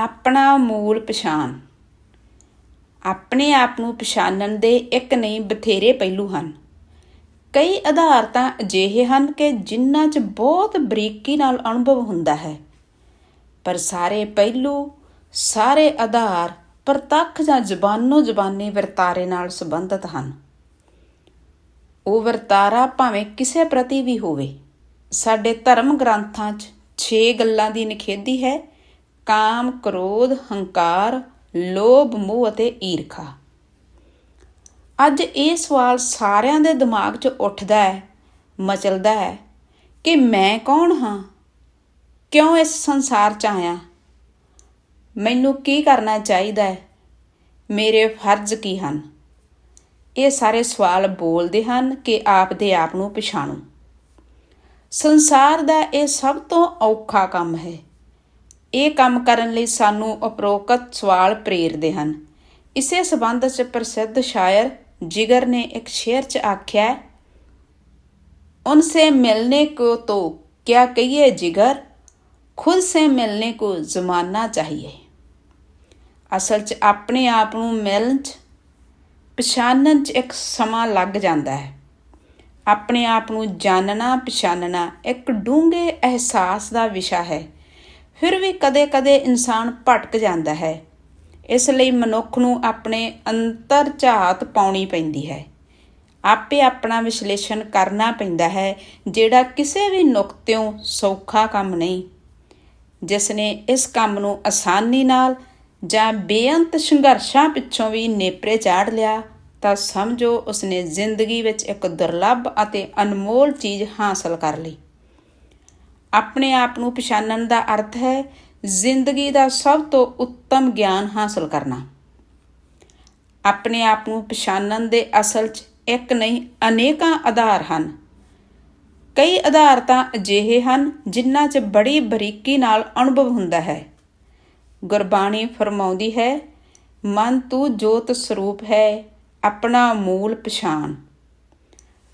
ਆਪਣਾ ਮੂਲ ਪਛਾਣ। ਆਪਣੇ ਆਪ ਨੂੰ ਪਛਾਣਨ ਦੇ ਇੱਕ ਨਹੀਂ, ਬਥੇਰੇ ਪਹਿਲੂ ਹਨ। ਕਈ ਆਧਾਰ ਤਾਂ ਅਜਿਹੇ ਹਨ ਕਿ ਜਿਨ੍ਹਾਂ 'ਚ ਬਹੁਤ ਬਰੀਕੀ ਨਾਲ ਅਨੁਭਵ ਹੁੰਦਾ ਹੈ। ਪਰ ਸਾਰੇ ਪਹਿਲੂ, ਸਾਰੇ ਆਧਾਰ ਪ੍ਰਤੱਖ ਜਾਂ ਜ਼ਬਾਨੋ ਜ਼ਬਾਨੀ ਵਰਤਾਰੇ ਨਾਲ ਸੰਬੰਧਿਤ ਹਨ। ਉਹ ਵਰਤਾਰਾ ਭਾਵੇਂ ਕਿਸੇ ਪ੍ਰਤੀ ਵੀ ਹੋਵੇ। ਸਾਡੇ ਧਰਮ ਗ੍ਰੰਥਾਂ 'ਚ 6 ਗੱਲਾਂ ਦੀ ਨਿਖੇਧੀ ਹੈ ਕਾਮ, ਕ੍ਰੋਧ, ਹੰਕਾਰ, ਲੋਭ, ਮੋਹ ਅਤੇ ਈਰਖਾ। ਅੱਜ ਇਹ ਸਵਾਲ ਸਾਰਿਆਂ ਦੇ ਦਿਮਾਗ 'ਚ ਉੱਠਦਾ ਹੈ, ਮਚਲਦਾ ਹੈ ਕਿ ਮੈਂ ਕੌਣ ਹਾਂ? ਕਿਉਂ ਇਸ ਸੰਸਾਰ 'ਚ ਆਇਆ? ਮੈਨੂੰ ਕੀ ਕਰਨਾ ਚਾਹੀਦਾ ਹੈ? ਮੇਰੇ ਫਰਜ਼ ਕੀ ਹਨ? ਇਹ ਸਾਰੇ ਸਵਾਲ ਬੋਲਦੇ ਹਨ ਕਿ ਆਪ ਦੇ ਆਪ ਨੂੰ ਪਛਾਣੋ। ਸੰਸਾਰ ਦਾ ਇਹ ਸਭ ਤੋਂ ਔਖਾ ਕੰਮ ਹੈ। ਇਹ ਕੰਮ ਕਰਨ ਲਈ ਸਾਨੂੰ ਉਪਰੋਕਤ ਸਵਾਲ ਪ੍ਰੇਰਦੇ ਹਨ। ਇਸੇ ਸਬੰਧ 'ਚ ਪ੍ਰਸਿੱਧ ਸ਼ਾਇਰ ਜਿਗਰ ਨੇ ਇੱਕ ਸ਼ੇਰ 'ਚ ਆਖਿਆ ਉਨਸੇ ਮਿਲਨੇ ਕੋ ਤੋ ਕਿਆ ਕਹੀਏ ਜਿਗਰ? ਖੁਦ ਸੇ ਮਿਲਨੇ ਕੋ ਜ਼ਮਾਨਾ ਚਾਹੀਏ। ਅਸਲ 'ਚ ਆਪਣੇ ਆਪ ਨੂੰ ਮਿਲਣ 'ਚ ਪਛਾਣਨ 'ਚ ਇੱਕ ਸਮਾਂ ਲੱਗ ਜਾਂਦਾ ਹੈ। ਆਪਣੇ ਆਪ ਨੂੰ ਜਾਣਨਾ ਪਛਾਣਨਾ ਇੱਕ ਡੂੰਘੇ ਅਹਿਸਾਸ ਦਾ ਵਿਸ਼ਾ ਹੈ। ਫਿਰ ਵੀ ਕਦੇ-ਕਦੇ ਇਨਸਾਨ ਭਟਕ ਜਾਂਦਾ ਹੈ। ਇਸ ਲਈ ਮਨੁੱਖ ਨੂੰ ਆਪਣੇ ਅੰਤਰ ਝਾਤ ਪਾਉਣੀ ਪੈਂਦੀ ਹੈ। ਆਪੇ ਆਪਣਾ ਵਿਸ਼ਲੇਸ਼ਣ ਕਰਨਾ ਪੈਂਦਾ ਹੈ, ਜਿਹੜਾ ਕਿਸੇ ਵੀ ਨੁਕਤਿਓਂ ਸੌਖਾ ਕੰਮ ਨਹੀਂ। ਜਿਸ ਨੇ ਇਸ ਕੰਮ ਨੂੰ ਆਸਾਨੀ ਨਾਲ ਜਾਂ ਬੇਅੰਤ ਸੰਘਰਸ਼ਾਂ ਪਿੱਛੋਂ ਵੀ ਨੇਪਰੇ ਚਾੜ ਲਿਆ, ਤਾਂ ਸਮਝੋ ਉਸਨੇ ਜ਼ਿੰਦਗੀ ਵਿੱਚ ਇੱਕ ਦੁਰਲੱਭ ਅਤੇ ਅਨਮੋਲ ਚੀਜ਼ ਹਾਸਲ ਕਰ ਲਈ। ਆਪਣੇ ਆਪ ਨੂੰ ਪਛਾਣਨ ਦਾ ਅਰਥ ਹੈ ਜ਼ਿੰਦਗੀ ਦਾ ਸਭ ਤੋਂ ਉੱਤਮ ਗਿਆਨ ਹਾਸਲ ਕਰਨਾ। ਆਪਣੇ ਆਪ ਨੂੰ ਪਛਾਣਨ ਦੇ ਅਸਲ 'ਚ ਇੱਕ ਨਹੀਂ, ਅਨੇਕਾਂ ਆਧਾਰ ਹਨ। ਕਈ ਆਧਾਰ ਤਾਂ ਅਜਿਹੇ ਹਨ ਜਿਨ੍ਹਾਂ 'ਚ ਬੜੀ ਬਰੀਕੀ ਨਾਲ ਅਨੁਭਵ ਹੁੰਦਾ ਹੈ। ਗੁਰਬਾਣੀ ਫਰਮਾਉਂਦੀ ਹੈ, ਮਨ ਤੂੰ ਜੋਤ ਸਰੂਪ ਹੈ, ਆਪਣਾ ਮੂਲ ਪਛਾਣ।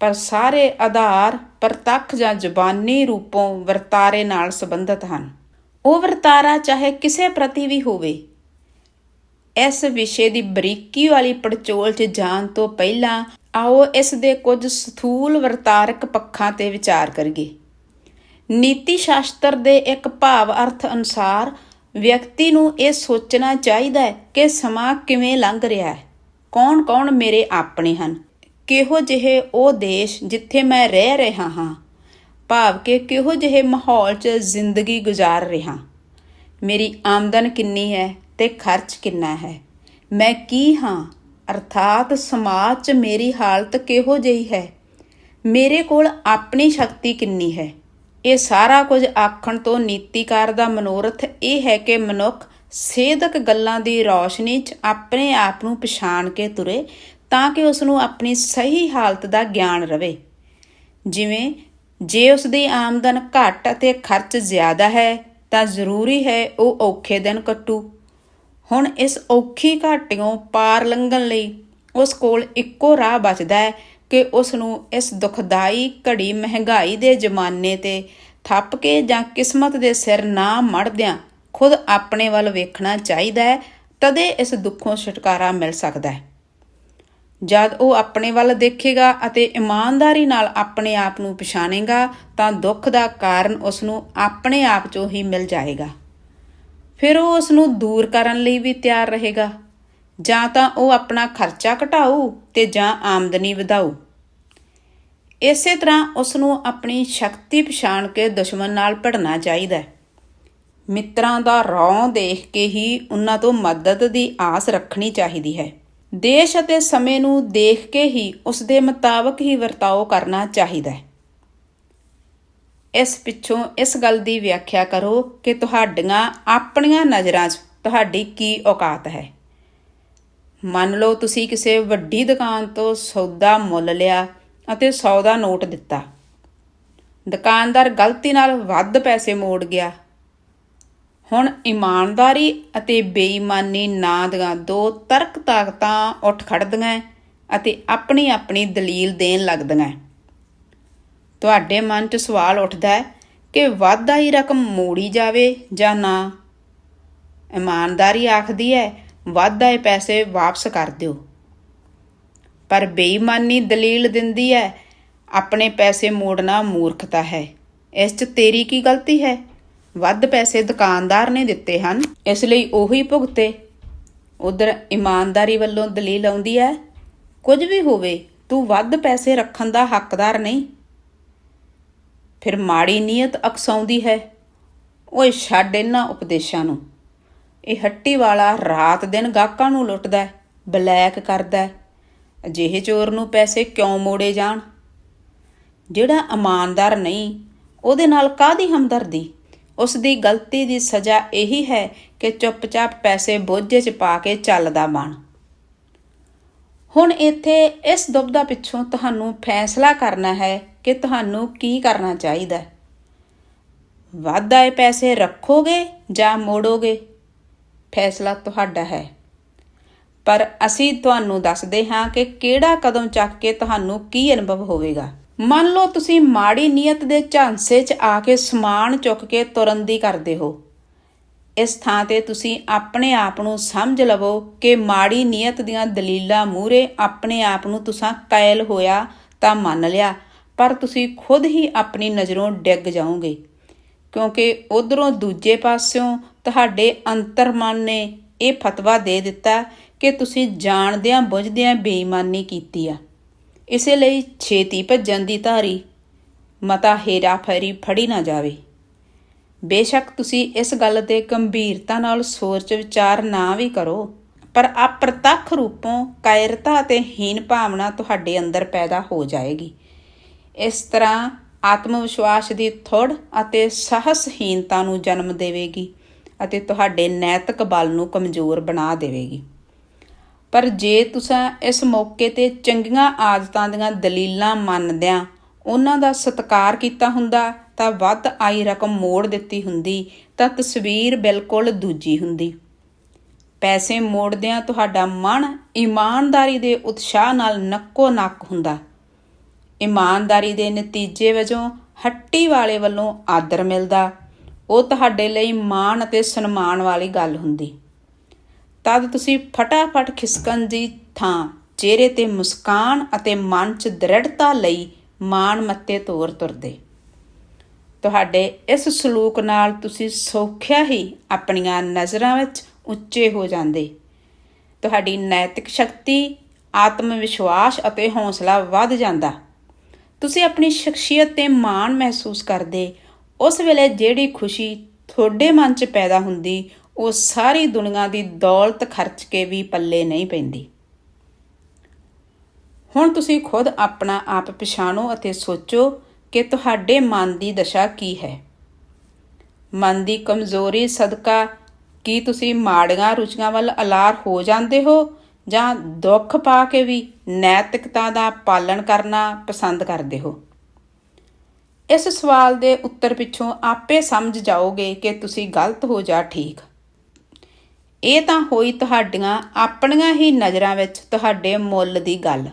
ਪਰ ਸਾਰੇ ਆਧਾਰ ਪ੍ਰਤੱਖ ਜਾਂ ਜ਼ੁਬਾਨੀ ਰੂਪੋਂ ਵਰਤਾਰੇ ਨਾਲ ਸੰਬੰਧਿਤ ਹਨ। ਉਹ ਵਰਤਾਰਾ ਚਾਹੇ ਕਿਸੇ ਪ੍ਰਤੀ ਵੀ ਹੋਵੇ, ਇਸ ਵਿਸ਼ੇ ਦੀ ਬਰੀਕੀ ਵਾਲੀ ਪੜਚੋਲ 'ਚ ਜਾਣ ਤੋਂ ਪਹਿਲਾਂ ਆਓ ਇਸ ਦੇ ਕੁਝ ਸਥੂਲ ਵਰਤਾਰਕ ਪੱਖਾਂ ਤੇ ਵਿਚਾਰ ਕਰੀਏ। ਨੀਤੀ ਸ਼ਾਸਤਰ ਦੇ ਇੱਕ ਭਾਵ ਅਰਥ ਅਨੁਸਾਰ ਵਿਅਕਤੀ ਨੂੰ ਇਹ ਸੋਚਣਾ ਚਾਹੀਦਾ ਹੈ ਕਿ ਸਮਾਂ ਕਿਵੇਂ ਲੰਘ ਰਿਹਾ ਹੈ, ਕੌਣ-ਕੌਣ ਮੇਰੇ ਆਪਣੇ ਹਨ। ਕਿਹੋ ਜਿਹੇ ਉਹ ਦੇਸ਼ ਜਿੱਥੇ ਮੈਂ ਰਹਿ ਰਿਹਾ ਹਾਂ? ਭਾਵ ਕਿ ਕਿਹੋ ਜਿਹੇ ਮਾਹੌਲ 'ਚ ਜ਼ਿੰਦਗੀ ਗੁਜ਼ਾਰ ਰਿਹਾ? ਮੇਰੀ ਆਮਦਨ ਕਿੰਨੀ ਹੈ ਤੇ ਖਰਚ ਕਿੰਨਾ ਹੈ? ਮੈਂ ਕੀ ਹਾਂ? ਅਰਥਾਤ ਸਮਾਜ 'ਚ ਮੇਰੀ ਹਾਲਤ ਕਿਹੋ ਜਿਹੀ ਹੈ? ਮੇਰੇ ਕੋਲ ਆਪਣੀ ਸ਼ਕਤੀ ਕਿੰਨੀ ਹੈ? ਇਹ ਸਾਰਾ ਕੁਝ ਆਖਣ ਤੋਂ ਨੀਤੀਕਾਰ ਦਾ ਮਨੋਰਥ ਇਹ ਹੈ ਕਿ ਮਨੁੱਖ ਸੇਧਕ ਗੱਲਾਂ ਦੀ ਰੌਸ਼ਨੀ 'ਚ ਆਪਣੇ ਆਪ ਨੂੰ ਪਛਾਣ ਕੇ ਤੁਰੇ ਤਾਂ ਕਿ ਉਸ ਨੂੰ ਆਪਣੀ ਸਹੀ ਹਾਲਤ ਦਾ ਗਿਆਨ ਰਵੇ। ਜਿਵੇਂ, ਜੇ ਉਸ ਦੀ ਆਮਦਨ ਘੱਟ ਅਤੇ ਖਰਚ ਜ਼ਿਆਦਾ ਹੈ, ਤਾਂ ਜ਼ਰੂਰੀ ਹੈ ਉਹ ਔਖੇ ਦਿਨ ਕੱਟੂ। ਹੁਣ ਇਸ ਔਖੀ ਘਾਟਿਓਂ ਪਾਰ ਲੰਘਣ ਲਈ ਉਸ ਕੋਲ ਇੱਕੋ ਰਾਹ ਬਚਦਾ ਹੈ ਕਿ ਉਸ ਨੂੰ ਇਸ ਦੁਖਦਾਈ ਘੜੀ ਮਹਿੰਗਾਈ ਦੇ ਜ਼ਮਾਨੇ ਤੇ ਥੱਪ ਕੇ ਜਾਂ ਕਿਸਮਤ ਦੇ ਸਿਰ ਨਾ ਮੜਦਿਆਂ ਖੁਦ ਆਪਣੇ ਵੱਲ ਵੇਖਣਾ ਚਾਹੀਦਾ ਹੈ, ਤਦੇ ਇਸ ਦੁੱਖੋਂ ਛੁਟਕਾਰਾ ਮਿਲ ਸਕਦਾ ਹੈ। ਜਦ ਉਹ ਆਪਣੇ ਵੱਲ ਦੇਖੇਗਾ ਅਤੇ ਇਮਾਨਦਾਰੀ ਨਾਲ ਆਪਣੇ ਆਪ ਨੂੰ ਪਛਾਣੇਗਾ, ਤਾਂ ਦੁੱਖ ਦਾ ਕਾਰਨ ਉਸ ਨੂੰ ਆਪਣੇ ਆਪ 'ਚੋਂ ਹੀ ਮਿਲ ਜਾਏਗਾ। ਫਿਰ ਉਹ ਉਸ ਨੂੰ ਦੂਰ ਕਰਨ ਲਈ ਵੀ ਤਿਆਰ ਰਹੇਗਾ। ਜਾਂ ਤਾਂ ਉਹ ਆਪਣਾ ਖਰਚਾ ਘਟਾਊ ਤੇ ਜਾਂ ਆਮਦਨੀ ਵਧਾਊ। ਇਸੇ ਤਰ੍ਹਾਂ ਉਸ ਨੂੰ ਆਪਣੀ ਸ਼ਕਤੀ ਪਛਾਣ ਕੇ ਦੁਸ਼ਮਣ ਨਾਲ ਭੜਨਾ ਚਾਹੀਦਾ ਹੈ। ਮਿੱਤਰਾਂ ਦਾ ਰੌਂ ਦੇਖ ਕੇ ਹੀ ਉਹਨਾਂ ਤੋਂ ਮਦਦ ਦੀ ਆਸ ਰੱਖਣੀ ਚਾਹੀਦੀ ਹੈ। ਦੇਸ਼ ਅਤੇ ਸਮੇਂ ਨੂੰ ਦੇਖ ਕੇ ਹੀ ਉਸ ਦੇ ਮੁਤਾਬਕ ਹੀ ਵਰਤਾਓ ਕਰਨਾ ਚਾਹੀਦਾ ਹੈ। ਇਸ ਪਿੱਛੋਂ ਇਸ ਗੱਲ ਦੀ ਵਿਆਖਿਆ ਕਰੋ ਕਿ ਤੁਹਾਡੀਆਂ ਆਪਣੀਆਂ ਨਜ਼ਰਾਂ 'ਚ ਤੁਹਾਡੀ ਕੀ ਔਕਾਤ ਹੈ। ਮੰਨ ਲਓ ਤੁਸੀਂ ਕਿਸੇ ਵੱਡੀ ਦੁਕਾਨ ਤੋਂ ਸੌਦਾ ਮੁੱਲ ਲਿਆ ਅਤੇ 100 ਦਾ ਨੋਟ ਦਿੱਤਾ। ਦੁਕਾਨਦਾਰ ਗਲਤੀ ਨਾਲ ਵੱਧ ਪੈਸੇ ਮੋੜ ਗਿਆ। ਹੁਣ ਇਮਾਨਦਾਰੀ ਅਤੇ ਬੇਈਮਾਨੀ ਨਾਂ ਦੀਆਂ ਦੋ ਤਰਕ ਤਾਕਤਾਂ ਉੱਠ ਖੜਦੀਆਂ ਅਤੇ ਆਪਣੀ ਆਪਣੀ ਦਲੀਲ ਦੇਣ ਲੱਗਦੀਆਂ ਤੁਹਾਡੇ ਮਨ 'ਚ ਸਵਾਲ ਉੱਠਦਾ ਹੈ ਕਿ ਵਾਧਾ ਹੀ ਰਕਮ ਮੋੜੀ ਜਾਵੇ ਜਾਂ ਨਾ। ਇਮਾਨਦਾਰੀ ਆਖਦੀ ਹੈ ਵੱਧ ਆਏ ਪੈਸੇ ਵਾਪਸ ਕਰ ਦਿਓ। ਪਰ ਬੇਈਮਾਨੀ ਦਲੀਲ ਦਿੰਦੀ ਹੈ ਆਪਣੇ ਪੈਸੇ ਮੋੜਨਾ ਮੂਰਖਤਾ ਹੈ। ਇਸ 'ਚ ਤੇਰੀ ਕੀ ਗਲਤੀ ਹੈ? ਵੱਧ ਪੈਸੇ ਦੁਕਾਨਦਾਰ ਨੇ ਦਿੱਤੇ ਹਨ। ਇਸ ਲਈ ਉਹੀ ਭੁਗਤੇ। ਉਧਰ ਇਮਾਨਦਾਰੀ ਵੱਲੋਂ ਦਲੀਲ ਆਉਂਦੀ ਹੈ ਕੁਝ ਵੀ ਹੋਵੇ ਤੂੰ ਵੱਧ ਪੈਸੇ ਰੱਖਣ ਦਾ ਹੱਕਦਾਰ ਨਹੀਂ। ਫਿਰ ਮਾੜੀ ਨੀਅਤ ਅਕਸਾਉਂਦੀ ਹੈ। ਓਏ ਛੱਡ ਇਹਨਾਂ ਉਪਦੇਸ਼ਾਂ ਨੂੰ। ਇਹ ਹੱਟੀ ਵਾਲਾ ਰਾਤ ਦਿਨ ਗਾਹਕਾਂ ਨੂੰ ਲੁੱਟਦਾ ਹੈ, ਬਲੈਕ ਕਰਦਾ ਹੈ। ਅਜਿਹੇ ਚੋਰ ਨੂੰ ਪੈਸੇ ਕਿਉਂ ਮੋੜੇ ਜਾਣ? ਜਿਹੜਾ ਇਮਾਨਦਾਰ ਨਹੀਂ ਉਹਦੇ ਨਾਲ ਕਾਦੀ ਹਮਦਰਦੀ? ਉਸ ਦੀ ਗਲਤੀ ਦੀ ਸਜ਼ਾ ਇਹੀ ਹੈ ਕਿ ਚੁੱਪਚਾਪ ਪੈਸੇ ਬੋਝੇ 'ਚ ਪਾ ਕੇ ਚੱਲਦਾ ਬਣ। ਹੁਣ ਇੱਥੇ ਇਸ ਦੁਬਦਾ ਪਿੱਛੋਂ ਤੁਹਾਨੂੰ ਫੈਸਲਾ ਕਰਨਾ ਹੈ ਕਿ ਤੁਹਾਨੂੰ ਕੀ ਕਰਨਾ ਚਾਹੀਦਾ ਹੈ। ਵੱਧ ਆਏ ਪੈਸੇ ਰੱਖੋਗੇ ਜਾਂ ਮੋੜੋਗੇ? ਫੈਸਲਾ ਤੁਹਾਡਾ ਹੈ। ਪਰ ਅਸੀਂ ਤੁਹਾਨੂੰ ਦੱਸਦੇ ਹਾਂ ਕਿ ਕਿਹੜਾ ਕਦਮ ਚੱਕ ਕੇ ਤੁਹਾਨੂੰ ਕੀ ਅਨੁਭਵ ਹੋਵੇਗਾ। ਮੰਨ ਲਓ ਤੁਸੀਂ ਮਾੜੀ ਨੀਅਤ ਦੇ ਝਾਂਸੇ 'ਚ ਆ ਕੇ ਸਮਾਨ ਚੁੱਕ ਕੇ ਤੁਰਨ ਦੀ ਕਰਦੇ ਹੋ। ਇਸ ਥਾਂ ਤੇ ਤੁਸੀਂ ਆਪਣੇ ਆਪ ਨੂੰ ਸਮਝ ਲਵੋ ਕਿ ਮਾੜੀ ਨੀਅਤ ਦੀਆਂ ਦਲੀਲਾਂ ਮੂਹਰੇ ਆਪਣੇ ਆਪ ਨੂੰ ਤੁਸੀਂ ਕਾਇਲ ਹੋਇਆ ਤਾਂ ਮੰਨ ਲਿਆ, ਪਰ ਤੁਸੀਂ ਖੁਦ ਹੀ ਆਪਣੀ ਨਜ਼ਰੋਂ ਡਿੱਗ ਜਾਓਗੇ। ਕਿਉਂਕਿ ਉਧਰੋਂ ਦੂਜੇ ਪਾਸਿਓਂ ਤੁਹਾਡੇ ਅੰਤਰਮਨ ਨੇ ਇਹ ਫਤਵਾ ਦੇ ਦਿੱਤਾ ਕਿ ਤੁਸੀਂ ਜਾਣਦਿਆਂ ਬੁੱਝਦਿਆਂ ਬੇਈਮਾਨੀ ਕੀਤੀ ਆ। ਇਸੇ ਲਈ ਛੇਤੀ ਭੱਜਣ ਦੀ ਧਾਰੀ ਮਤਾ ਹੇਰਾ ਫੇਰੀ ਫੜੀ ਨਾ ਜਾਵੇ। ਬੇਸ਼ੱਕ ਤੁਸੀਂ ਇਸ ਗੱਲ ਤੇ ਗੰਭੀਰਤਾ ਨਾਲ ਸੋਚ ਵਿਚਾਰ ਨਾ ਵੀ ਕਰੋ, ਪਰ ਅਪ੍ਰਤੱਖ ਰੂਪੋਂ ਕਾਇਰਤਾ ਅਤੇ ਹੀਨ ਭਾਵਨਾ ਤੁਹਾਡੇ ਅੰਦਰ ਪੈਦਾ ਹੋ ਜਾਏਗੀ। ਇਸ ਤਰ੍ਹਾਂ ਆਤਮ ਵਿਸ਼ਵਾਸ ਦੀ ਥੋੜ ਅਤੇ ਸਾਹਸਹੀਨਤਾ ਨੂੰ ਜਨਮ ਦੇਵੇਗੀ ਅਤੇ ਤੁਹਾਡੇ ਨੈਤਿਕ ਬਲ ਨੂੰ ਕਮਜ਼ੋਰ ਬਣਾ ਦੇਵੇਗੀ। ਪਰ ਜੇ ਤੁਸੀਂ ਇਸ ਮੌਕੇ ਤੇ ਚੰਗੀਆਂ ਆਦਤਾਂ ਦੀਆਂ ਦਲੀਲਾਂ ਮੰਨਦਿਆਂ ਉਹਨਾਂ ਦਾ ਸਤਿਕਾਰ ਕੀਤਾ ਹੁੰਦਾ, ਤਾਂ ਵੱਧ ਆਈ ਰਕਮ ਮੋੜ ਦਿੱਤੀ ਹੁੰਦੀ, ਤਾਂ ਤਸਵੀਰ ਬਿਲਕੁਲ ਦੂਜੀ ਹੁੰਦੀ। ਪੈਸੇ ਮੋੜਦਿਆਂ ਤੁਹਾਡਾ ਮਨ ਇਮਾਨਦਾਰੀ ਦੇ ਉਤਸ਼ਾਹ ਨਾਲ ਨੱਕੋ ਨੱਕ ਹੁੰਦਾ। ਇਮਾਨਦਾਰੀ ਦੇ ਨਤੀਜੇ ਵਜੋਂ ਹੱਟੀ ਵਾਲੇ ਵੱਲੋਂ ਆਦਰ ਮਿਲਦਾ। ਉਹ ਤੁਹਾਡੇ ਲਈ ਮਾਣ ਅਤੇ ਸਨਮਾਨ ਵਾਲੀ ਗੱਲ ਹੁੰਦੀ। ਤਦ ਤੁਸੀਂ ਫਟਾਫਟ ਖਿਸਕਣ ਦੀ ਥਾਂ, ਚਿਹਰੇ ਤੇ ਮੁਸਕਾਨ ਅਤੇ ਮਨ 'ਚ ਦ੍ਰਿੜਤਾ ਲਈ ਮਾਣ ਮੱਤੇ ਤੋਰ ਤੁਰਦੇ। ਤੁਹਾਡੇ ਇਸ ਸਲੂਕ ਨਾਲ ਤੁਸੀਂ ਸੌਖਿਆ ਹੀ ਆਪਣੀਆਂ ਨਜ਼ਰਾਂ ਵਿੱਚ ਉੱਚੇ ਹੋ ਜਾਂਦੇ। ਤੁਹਾਡੀ ਨੈਤਿਕ ਸ਼ਕਤੀ ਆਤਮ ਵਿਸ਼ਵਾਸ ਅਤੇ ਹੌਸਲਾ ਵੱਧ ਜਾਂਦਾ। ਤੁਸੀਂ ਆਪਣੀ ਸ਼ਖਸੀਅਤ ਤੇ ਮਾਣ ਮਹਿਸੂਸ ਕਰਦੇ। ਉਸ ਵੇਲੇ ਜਿਹੜੀ ਖੁਸ਼ੀ ਤੁਹਾਡੇ ਮਨ 'ਚ ਪੈਦਾ ਹੁੰਦੀ ਉਹ ਸਾਰੀ ਦੁਨੀਆ ਦੀ ਦੌਲਤ ਖਰਚ ਕੇ ਵੀ ਪੱਲੇ ਨਹੀਂ ਪੈਂਦੀ। ਹੁਣ ਤੁਸੀਂ ਖੁਦ ਆਪਣਾ ਆਪ ਪਛਾਣੋ ਅਤੇ ਸੋਚੋ ਕਿ ਤੁਹਾਡੇ ਮਨ ਦੀ ਦਸ਼ਾ ਕੀ ਹੈ। ਮਨ ਦੀ ਕਮਜ਼ੋਰੀ, ਸਦਕਾ ਕੀ ਤੁਸੀਂ ਮਾੜੀਆਂ ਰੁਚੀਆਂ ਵੱਲ ਅਲਾਰ ਹੋ ਜਾਂਦੇ ਹੋ ਜਾਂ ਦੁੱਖ ਪਾ ਕੇ ਵੀ ਨੈਤਿਕਤਾ ਦਾ ਪਾਲਣ ਕਰਨਾ ਪਸੰਦ ਕਰਦੇ ਹੋ? ਇਸ ਸਵਾਲ ਦੇ ਉੱਤਰ ਪਿੱਛੋਂ ਆਪੇ ਸਮਝ ਜਾਓਗੇ ਕਿ ਤੁਸੀਂ ਗਲਤ ਹੋ ਜਾਂ ਠੀਕ। ਇਹ ਤਾਂ ਹੋਈ ਤੁਹਾਡੀਆਂ ਆਪਣੀਆਂ ਹੀ ਨਜ਼ਰਾਂ ਵਿੱਚ ਤੁਹਾਡੇ ਮੁੱਲ ਦੀ ਗੱਲ।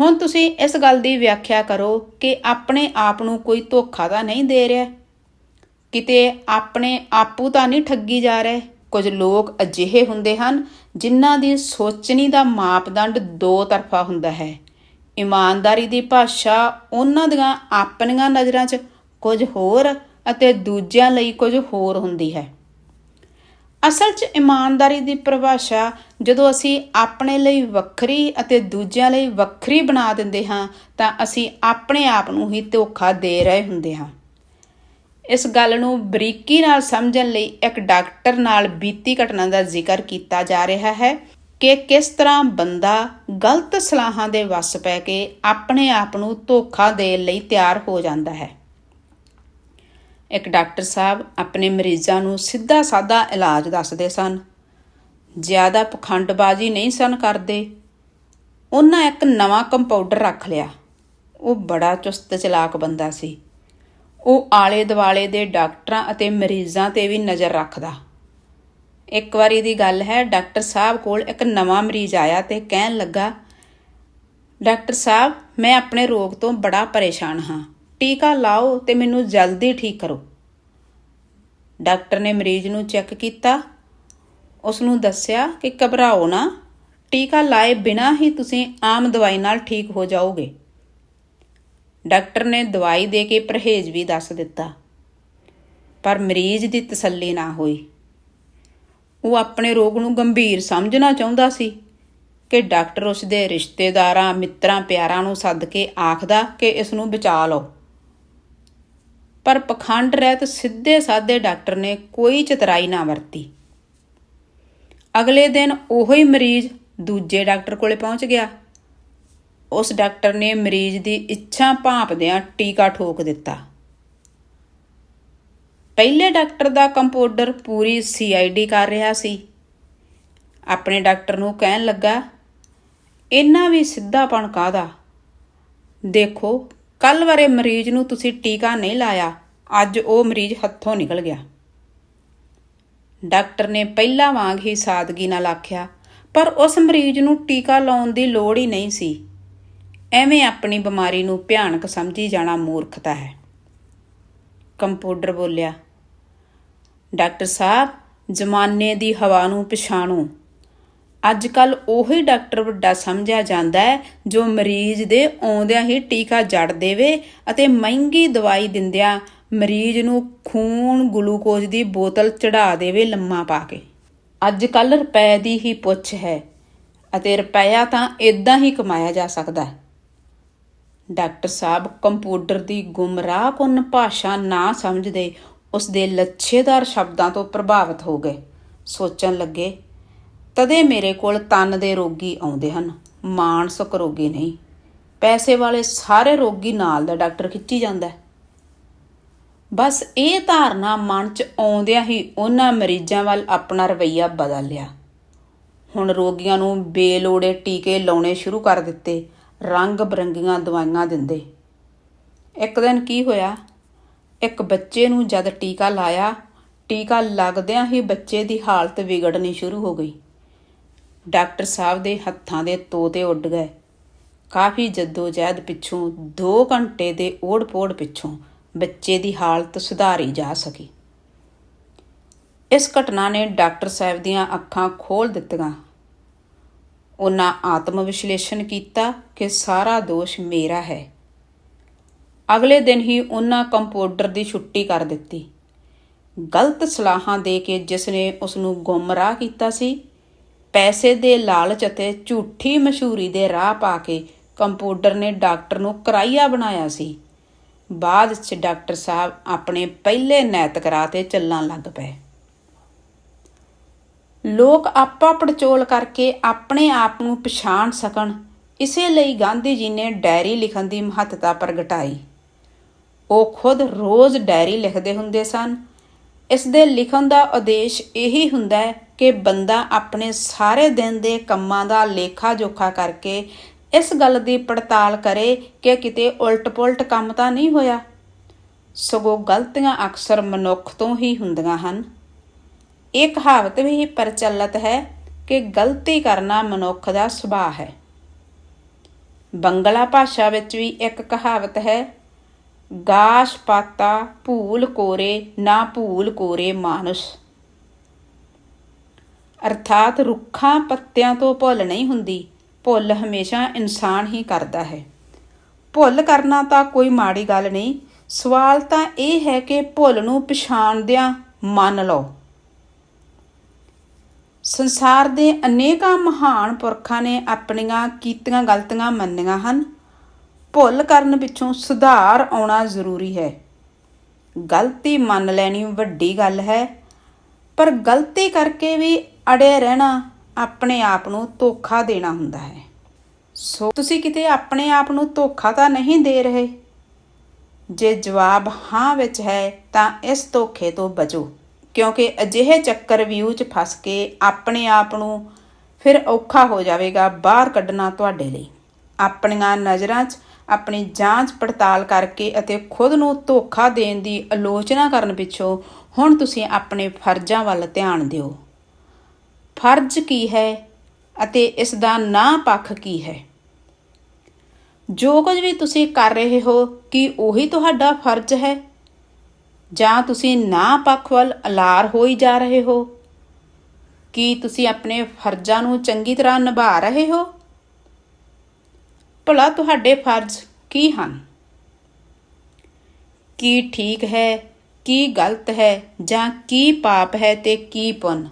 ਹੁਣ ਤੁਸੀਂ ਇਸ ਗੱਲ ਦੀ ਵਿਆਖਿਆ ਕਰੋ ਕਿ ਆਪਣੇ ਆਪ ਨੂੰ ਕੋਈ ਧੋਖਾ ਤਾਂ ਨਹੀਂ ਦੇ ਰਿਹਾ। ਕਿਤੇ ਆਪਣੇ ਆਪੂ ਤਾਂ ਨਹੀਂ ਠੱਗੀ ਜਾ ਰਹੇ। ਕੁਝ ਲੋਕ ਅਜਿਹੇ ਹੁੰਦੇ ਹਨ ਜਿਨ੍ਹਾਂ ਦੀ ਸੋਚਣੀ ਦਾ ਮਾਪਦੰਡ ਦੋ ਤਰਫਾ ਹੁੰਦਾ ਹੈ। ਇਮਾਨਦਾਰੀ ਦੀ ਭਾਸ਼ਾ ਉਹਨਾਂ ਦੀਆਂ ਆਪਣੀਆਂ ਨਜ਼ਰਾਂ 'ਚ ਕੁਝ ਹੋਰ ਅਤੇ ਦੂਜਿਆਂ ਲਈ ਕੁਝ ਹੋਰ ਹੁੰਦੀ ਹੈ। ਅਸਲ 'ਚ ਇਮਾਨਦਾਰੀ ਦੀ ਪਰਿਭਾਸ਼ਾ ਜਦੋਂ ਅਸੀਂ ਆਪਣੇ ਲਈ ਵੱਖਰੀ ਅਤੇ ਦੂਜਿਆਂ ਲਈ ਵੱਖਰੀ ਬਣਾ ਦਿੰਦੇ ਹਾਂ, ਤਾਂ ਅਸੀਂ ਆਪਣੇ ਆਪ ਨੂੰ ਹੀ ਧੋਖਾ ਦੇ ਰਹੇ ਹੁੰਦੇ ਹਾਂ। ਇਸ ਗੱਲ ਨੂੰ ਬਰੀਕੀ ਨਾਲ ਸਮਝਣ ਲਈ ਇੱਕ ਡਾਕਟਰ ਨਾਲ ਬੀਤੀ ਘਟਨਾ ਦਾ ਜ਼ਿਕਰ ਕੀਤਾ ਜਾ ਰਿਹਾ ਹੈ ਕਿ ਕਿਸ ਤਰ੍ਹਾਂ ਬੰਦਾ ਗਲਤ ਸਲਾਹਾਂ ਦੇ ਵੱਸ ਪੈ ਕੇ ਆਪਣੇ ਆਪ ਨੂੰ ਧੋਖਾ ਦੇਣ ਲਈ ਤਿਆਰ ਹੋ ਜਾਂਦਾ ਹੈ। ਇੱਕ ਡਾਕਟਰ ਸਾਹਿਬ ਆਪਣੇ ਮਰੀਜ਼ਾਂ ਨੂੰ ਸਿੱਧਾ ਸਾਦਾ ਇਲਾਜ ਦੱਸਦੇ ਸਨ। ਜ਼ਿਆਦਾ ਪਖੰਡਬਾਜ਼ੀ ਨਹੀਂ ਸਨ ਕਰਦੇ। ਉਹਨਾਂ ਇੱਕ ਨਵਾਂ ਕੰਪਾਊਂਡਰ ਰੱਖ ਲਿਆ। ਉਹ ਬੜਾ ਚੁਸਤ ਚਲਾਕ ਬੰਦਾ ਸੀ। ਉਹ ਆਲੇ ਦੁਆਲੇ ਦੇ ਡਾਕਟਰਾਂ ਅਤੇ ਮਰੀਜ਼ਾਂ ਤੇ ਵੀ ਨਜ਼ਰ ਰੱਖਦਾ। ਇੱਕ ਵਾਰੀ ਦੀ ਗੱਲ ਹੈ, ਡਾਕਟਰ ਸਾਹਿਬ ਕੋਲ ਇੱਕ ਨਵਾਂ ਮਰੀਜ਼ ਆਇਆ ਤੇ ਕਹਿਣ ਲੱਗਾ, ਡਾਕਟਰ ਸਾਹਿਬ, ਮੈਂ ਆਪਣੇ ਰੋਗ ਤੋਂ ਬੜਾ ਪਰੇਸ਼ਾਨ ਹਾਂ। ਟੀਕਾ ਲਾਓ ਤੇ ਮੈਨੂੰ ਜਲਦੀ ਠੀਕ ਕਰੋ। ਡਾਕਟਰ ਨੇ ਮਰੀਜ਼ ਨੂੰ ਚੈੱਕ ਕੀਤਾ। ਉਸ ਨੂੰ ਦੱਸਿਆ ਕਿ ਘਬਰਾਓ ਨਾ। ਟੀਕਾ ਲਾਏ ਬਿਨਾਂ ਹੀ ਤੁਸੀਂ ਆਮ ਦਵਾਈ ਨਾਲ ਠੀਕ ਹੋ ਜਾਓਗੇ। ਡਾਕਟਰ ਨੇ ਦਵਾਈ ਦੇ ਕੇ ਪਰਹੇਜ਼ ਵੀ ਦੱਸ ਦਿੱਤਾ। ਪਰ ਮਰੀਜ਼ ਦੀ ਤਸੱਲੀ ਨਾ ਹੋਈ। ਉਹ ਆਪਣੇ ਰੋਗ ਨੂੰ ਗੰਭੀਰ ਸਮਝਣਾ ਚਾਹੁੰਦਾ ਸੀ ਕਿ ਡਾਕਟਰ ਉਸ ਦੇ ਰਿਸ਼ਤੇਦਾਰਾਂ, ਮਿੱਤਰਾਂ, ਪਿਆਰਾਂ ਨੂੰ ਸੱਦ ਕੇ ਆਖਦਾ ਕਿ ਇਸ ਨੂੰ ਬਚਾ ਲਓ। ਪਰ ਪਖੰਡ ਰਹਿਤ ਸਿੱਧੇ ਸਾਦੇ ਡਾਕਟਰ ਨੇ ਕੋਈ ਚਤਰਾਈ ਨਾ ਵਰਤੀ। ਅਗਲੇ ਦਿਨ ਉਹੀ ਮਰੀਜ਼ ਦੂਜੇ ਡਾਕਟਰ ਕੋਲੇ ਪਹੁੰਚ ਗਿਆ। ਉਸ ਡਾਕਟਰ ਨੇ ਮਰੀਜ਼ ਦੀ ਇੱਛਾ ਭਾਂਪਦਿਆਂ ਟੀਕਾ ਠੋਕ ਦਿੱਤਾ। ਪਹਿਲੇ ਡਾਕਟਰ ਦਾ ਕੰਪੋਡਰ ਪੂਰੀ ਸੀਆਈਡੀ ਕਰ ਰਿਹਾ ਸੀ। ਆਪਣੇ ਡਾਕਟਰ ਨੂੰ ਕਹਿਣ ਲੱਗਾ ਇੰਨਾ ਵੀ ਸਿੱਧਾਪਣ ਕਾਦਾ ਦੇਖੋ ਕੱਲ ਵਾਰੇ ਮਰੀਜ਼ ਨੂੰ ਤੁਸੀਂ ਟੀਕਾ ਨਹੀਂ ਲਾਇਆ, ਅੱਜ ਉਹ ਮਰੀਜ਼ ਹੱਥੋਂ ਨਿਕਲ ਗਿਆ। ਡਾਕਟਰ ਨੇ ਪਹਿਲਾਂ ਵਾਂਗ ਹੀ ਸਾਦਗੀ ਨਾਲ ਆਖਿਆ, ਪਰ ਉਸ ਮਰੀਜ਼ ਨੂੰ ਟੀਕਾ ਲਾਉਣ ਦੀ ਲੋੜ ਹੀ ਨਹੀਂ ਸੀ। ਐਵੇਂ ਆਪਣੀ ਬਿਮਾਰੀ ਨੂੰ ਭਿਆਨਕ ਸਮਝੀ ਜਾਣਾ ਮੂਰਖਤਾ ਹੈ। ਕੰਪਾਊਂਡਰ ਬੋਲਿਆ, ਡਾਕਟਰ ਸਾਹਿਬ, ਜ਼ਮਾਨੇ ਦੀ ਹਵਾ ਨੂੰ ਪਛਾਣੋ। ਅੱਜ ਕੱਲ ਉਹੀ ਡਾਕਟਰ ਵੱਡਾ ਸਮਝਿਆ ਜਾਂਦਾ ਹੈ, ਜੋ ਮਰੀਜ਼ ਦੇ ਆਉਂਦਿਆਂ ਹੀ ਟੀਕਾ ਜੜ ਦੇਵੇ ਅਤੇ ਮਹਿੰਗੀ ਦਵਾਈ ਦਿੰਦਿਆਂ ਮਰੀਜ਼ ਨੂੰ ਖੂਨ ਗਲੂਕੋਜ਼ ਦੀ ਬੋਤਲ ਚੜਾ ਦੇਵੇ ਲੰਮਾ ਪਾ ਕੇ। ਅੱਜ ਕੱਲ ਰੁਪਏ ਦੀ ਹੀ ਪੁੱਛ ਹੈ ਅਤੇ ਰੁਪਇਆ ਤਾਂ ਇਦਾਂ ਹੀ ਕਮਾਇਆ ਜਾ ਸਕਦਾ ਹੈ। ਡਾਕਟਰ ਸਾਹਿਬ ਕੰਪਿਊਟਰ ਦੀ ਗੁੰਮਰਾਹ ਗੁੰਮਰਾਹਕੁੰਨ ਭਾਸ਼ਾ ਨਾ ਸਮਝਦੇ ਉਸ ਦੇ ਲੱਛੇਦਾਰ ਸ਼ਬਦਾਂ ਤੋਂ ਪ੍ਰਭਾਵਿਤ ਹੋ ਗਏ। ਸੋਚਣ ਲੱਗੇ ਤਦੇ ਮੇਰੇ ਕੋਲ ਤਨ ਦੇ ਰੋਗੀ ਆਉਂਦੇ ਹਨ, ਮਾਨਸਿਕ ਰੋਗੀ ਨਹੀਂ। ਪੈਸੇ ਵਾਲੇ ਸਾਰੇ ਰੋਗੀ ਨਾਲ ਦਾ ਡਾਕਟਰ ਖਿੱਚੀ ਜਾਂਦਾ ਹੈ। ਬਸ ਇਹ ਧਾਰਨਾ ਮਨ 'ਚ ਆਉਂਦਿਆਂ ਹੀ ਉਹਨਾਂ ਮਰੀਜ਼ਾਂ ਵੱਲ ਆਪਣਾ ਰਵੱਈਆ ਬਦਲ ਲਿਆ। ਹੁਣ ਰੋਗੀਆਂ ਨੂੰ ਬੇਲੋੜੇ ਟੀਕੇ ਲਾਉਣੇ ਸ਼ੁਰੂ ਕਰ ਦਿੱਤੇ, ਰੰਗ ਬਰੰਗੀਆਂ ਦਵਾਈਆਂ ਦਿੰਦੇ। ਇੱਕ ਦਿਨ ਕੀ ਹੋਇਆ? ਇੱਕ ਬੱਚੇ ਨੂੰ ਜਦ ਟੀਕਾ ਲਾਇਆ, ਟੀਕਾ ਲੱਗਦਿਆਂ ਹੀ ਬੱਚੇ ਦੀ ਹਾਲਤ ਵਿਗੜਨੀ ਸ਼ੁਰੂ ਹੋ ਗਈ। ਡਾਕਟਰ ਸਾਹਿਬ ਦੇ ਹੱਥਾਂ ਦੇ ਤੋਤੇ ਉੱਡ ਗਏ। ਕਾਫੀ ਜਹਿਦ ਪਿੱਛੋਂ 2 ਘੰਟੇ ਦੇ ਓੜ-ਪੋੜ ਪਿੱਛੋਂ ਬੱਚੇ ਦੀ ਹਾਲਤ ਸੁਧਾਰੀ ਜਾ ਸਕੀ। ਇਸ ਘਟਨਾ ਨੇ ਡਾਕਟਰ ਸਾਹਿਬ ਦੀਆਂ ਅੱਖਾਂ ਖੋਲ ਦਿੱਤੀਆਂ। ਉਹਨਾਂ ਆਤਮ ਵਿਸ਼ਲੇਸ਼ਣ ਕੀਤਾ ਕਿ ਸਾਰਾ ਦੋਸ਼ ਮੇਰਾ ਹੈ। ਅਗਲੇ ਦਿਨ ਹੀ ਉਹਨਾਂ ਕੰਪਾਊਂਡਰ ਦੀ ਛੁੱਟੀ ਕਰ ਦਿੱਤੀ। ਗਲਤ ਸਲਾਹਾਂ ਦੇ ਕੇ ਜਿਸ ਨੇ ਉਸ ਨੂੰ ਗੁੰਮਰਾਹ ਕੀਤਾ ਸੀ ਪੈਸੇ ਦੇ ਲਾਲਚ ਅਤੇ ਝੂਠੀ ਮਸ਼ਹੂਰੀ ਦੇ ਰਾਹ ਪਾ ਕੇ ਕੰਪਾਊਂਡਰ ਨੇ ਡਾਕਟਰ ਨੂੰ ਕਰਾਈਆ ਬਣਾਇਆ ਸੀ। ਬਾਅਦ ਵਿੱਚ ਡਾਕਟਰ ਸਾਹਿਬ ਆਪਣੇ ਪਹਿਲੇ ਨੈਤਿਕ ਰਾਹ ਤੇ ਚੱਲਣ ਲੱਗ ਪਏ। ਲੋਕ ਆਪਾ ਪੜਚੋਲ ਕਰਕੇ ਆਪਣੇ ਆਪ ਨੂੰ ਪਛਾਣ ਸਕਣ, ਇਸੇ ਲਈ ਗਾਂਧੀ ਜੀ ਨੇ ਡਾਇਰੀ ਲਿਖਣ ਦੀ ਮਹੱਤਤਾ ਪ੍ਰਗਟਾਈ। ਉਹ ਖੁਦ ਰੋਜ਼ ਡਾਇਰੀ ਲਿਖਦੇ ਹੁੰਦੇ ਸਨ। ਇਸ ਦੇ ਲਿਖਣ ਦਾ ਉਦੇਸ਼ ਇਹੀ ਹੁੰਦਾ ਹੈ ਕਿ ਬੰਦਾ ਆਪਣੇ ਸਾਰੇ ਦਿਨ ਦੇ ਕੰਮਾਂ ਦਾ ਲੇਖਾ ਜੋਖਾ ਕਰਕੇ ਇਸ ਗੱਲ ਦੀ ਪੜਤਾਲ ਕਰੇ ਕਿ ਕਿਤੇ ਉਲਟ-ਪੁਲਟ ਕੰਮ ਤਾਂ ਨਹੀਂ ਹੋਇਆ। ਸਗੋਂ ਗਲਤੀਆਂ ਅਕਸਰ ਮਨੁੱਖ ਤੋਂ ਹੀ ਹੁੰਦੀਆਂ ਹਨ। ਇਹ ਕਹਾਵਤ ਵੀ ਪ੍ਰਚਲਿਤ ਹੈ ਕਿ ਗਲਤੀ ਕਰਨਾ ਮਨੁੱਖ ਦਾ ਸੁਭਾਅ ਹੈ। ਬੰਗਲਾ ਭਾਸ਼ਾ ਵਿੱਚ ਵੀ ਇੱਕ ਕਹਾਵਤ ਹੈ, ਗਾਸ਼ ਪਾਤਾ ਭੂਲ ਕੋਰੇ ਨਾ ਭੂਲ ਕੋਰੇ ਮਾਨੁਸ। ਅਰਥਾਤ ਰੁੱਖਾਂ ਪੱਤਿਆਂ ਤੋਂ ਭੁੱਲ ਨਹੀਂ ਹੁੰਦੀ। ਭੁੱਲ ਹਮੇਸ਼ਾ ਇਨਸਾਨ ਹੀ ਕਰਦਾ ਹੈ। ਭੁੱਲ ਕਰਨਾ ਤਾਂ ਕੋਈ ਮਾੜੀ ਗੱਲ ਨਹੀਂ। ਸਵਾਲ ਤਾਂ ਇਹ ਹੈ ਕਿ ਭੁੱਲ ਨੂੰ ਪਛਾਣਦਿਆਂ ਮੰਨ ਲਓ। ਸੰਸਾਰ ਦੇ ਅਨੇਕਾਂ ਮਹਾਨ ਪੁਰਖਾਂ ਨੇ ਆਪਣੀਆਂ ਕੀਤੀਆਂ ਗਲਤੀਆਂ ਮੰਨੀਆਂ ਹਨ। ਭੁੱਲ ਕਰਨ ਪਿੱਛੋਂ ਸੁਧਾਰ ਆਉਣਾ ਜ਼ਰੂਰੀ ਹੈ। ਗਲਤੀ ਮੰਨ ਲੈਣੀ ਵੱਡੀ ਗੱਲ ਹੈ। ਪਰ ਗਲਤੀ ਕਰਕੇ ਵੀ ਅੜੇ ਰਹਿਣਾ ਆਪਣੇ ਆਪ ਨੂੰ ਧੋਖਾ ਦੇਣਾ ਹੁੰਦਾ ਹੈ। ਸੋ ਤੁਸੀਂ ਕਿਤੇ ਆਪਣੇ ਆਪ ਨੂੰ ਧੋਖਾ ਤਾਂ ਨਹੀਂ ਦੇ ਰਹੇ? ਜੇ ਜਵਾਬ ਹਾਂ ਵਿੱਚ ਹੈ, ਤਾਂ ਇਸ ਧੋਖੇ ਤੋਂ ਬਚੋ, ਕਿਉਂਕਿ ਅਜਿਹੇ ਚੱਕਰ ਵਿਊ 'ਚ ਫਸ ਕੇ ਆਪਣੇ ਆਪ ਨੂੰ ਫਿਰ ਔਖਾ ਹੋ ਜਾਵੇਗਾ ਬਾਹਰ ਕੱਢਣਾ ਤੁਹਾਡੇ ਲਈ। ਆਪਣੀਆਂ ਨਜ਼ਰਾਂ 'ਚ ਆਪਣੀ ਜਾਂਚ ਪੜਤਾਲ ਕਰਕੇ ਅਤੇ ਖੁਦ ਨੂੰ ਧੋਖਾ ਦੇਣ ਦੀ ਆਲੋਚਨਾ ਕਰਨ ਪਿੱਛੋਂ ਹੁਣ ਤੁਸੀਂ ਆਪਣੇ ਫਰਜ਼ਾਂ ਵੱਲ ਧਿਆਨ ਦਿਓ। ਫਰਜ਼ ਕੀ ਹੈ ਅਤੇ ਇਸ ਦਾ ਨਾ ਪੱਖ ਕੀ ਹੈ? ਜੋ ਕੁਝ ਵੀ ਤੁਸੀਂ ਕਰ ਰਹੇ ਹੋ, ਕੀ ਉਹੀ ਤੁਹਾਡਾ ਫਰਜ਼ ਹੈ? ਜਾਂ ਤੁਸੀਂ ਨਾ ਪੱਖ ਵੱਲ ਅਲਾਰ ਹੋਈ ਜਾ ਰਹੇ ਹੋ? ਕੀ ਤੁਸੀਂ ਆਪਣੇ ਫਰਜ਼ਾਂ ਨੂੰ ਚੰਗੀ ਤਰ੍ਹਾਂ ਨਿਭਾ ਰਹੇ ਹੋ? ਭਲਾ ਤੁਹਾਡੇ ਫਰਜ਼ ਕੀ ਹਨ? ਕੀ ਠੀਕ ਹੈ, ਕੀ ਗਲਤ ਹੈ ਜਾਂ ਕੀ ਪਾਪ ਹੈ ਤੇ ਕੀ ਪੁੰਨ?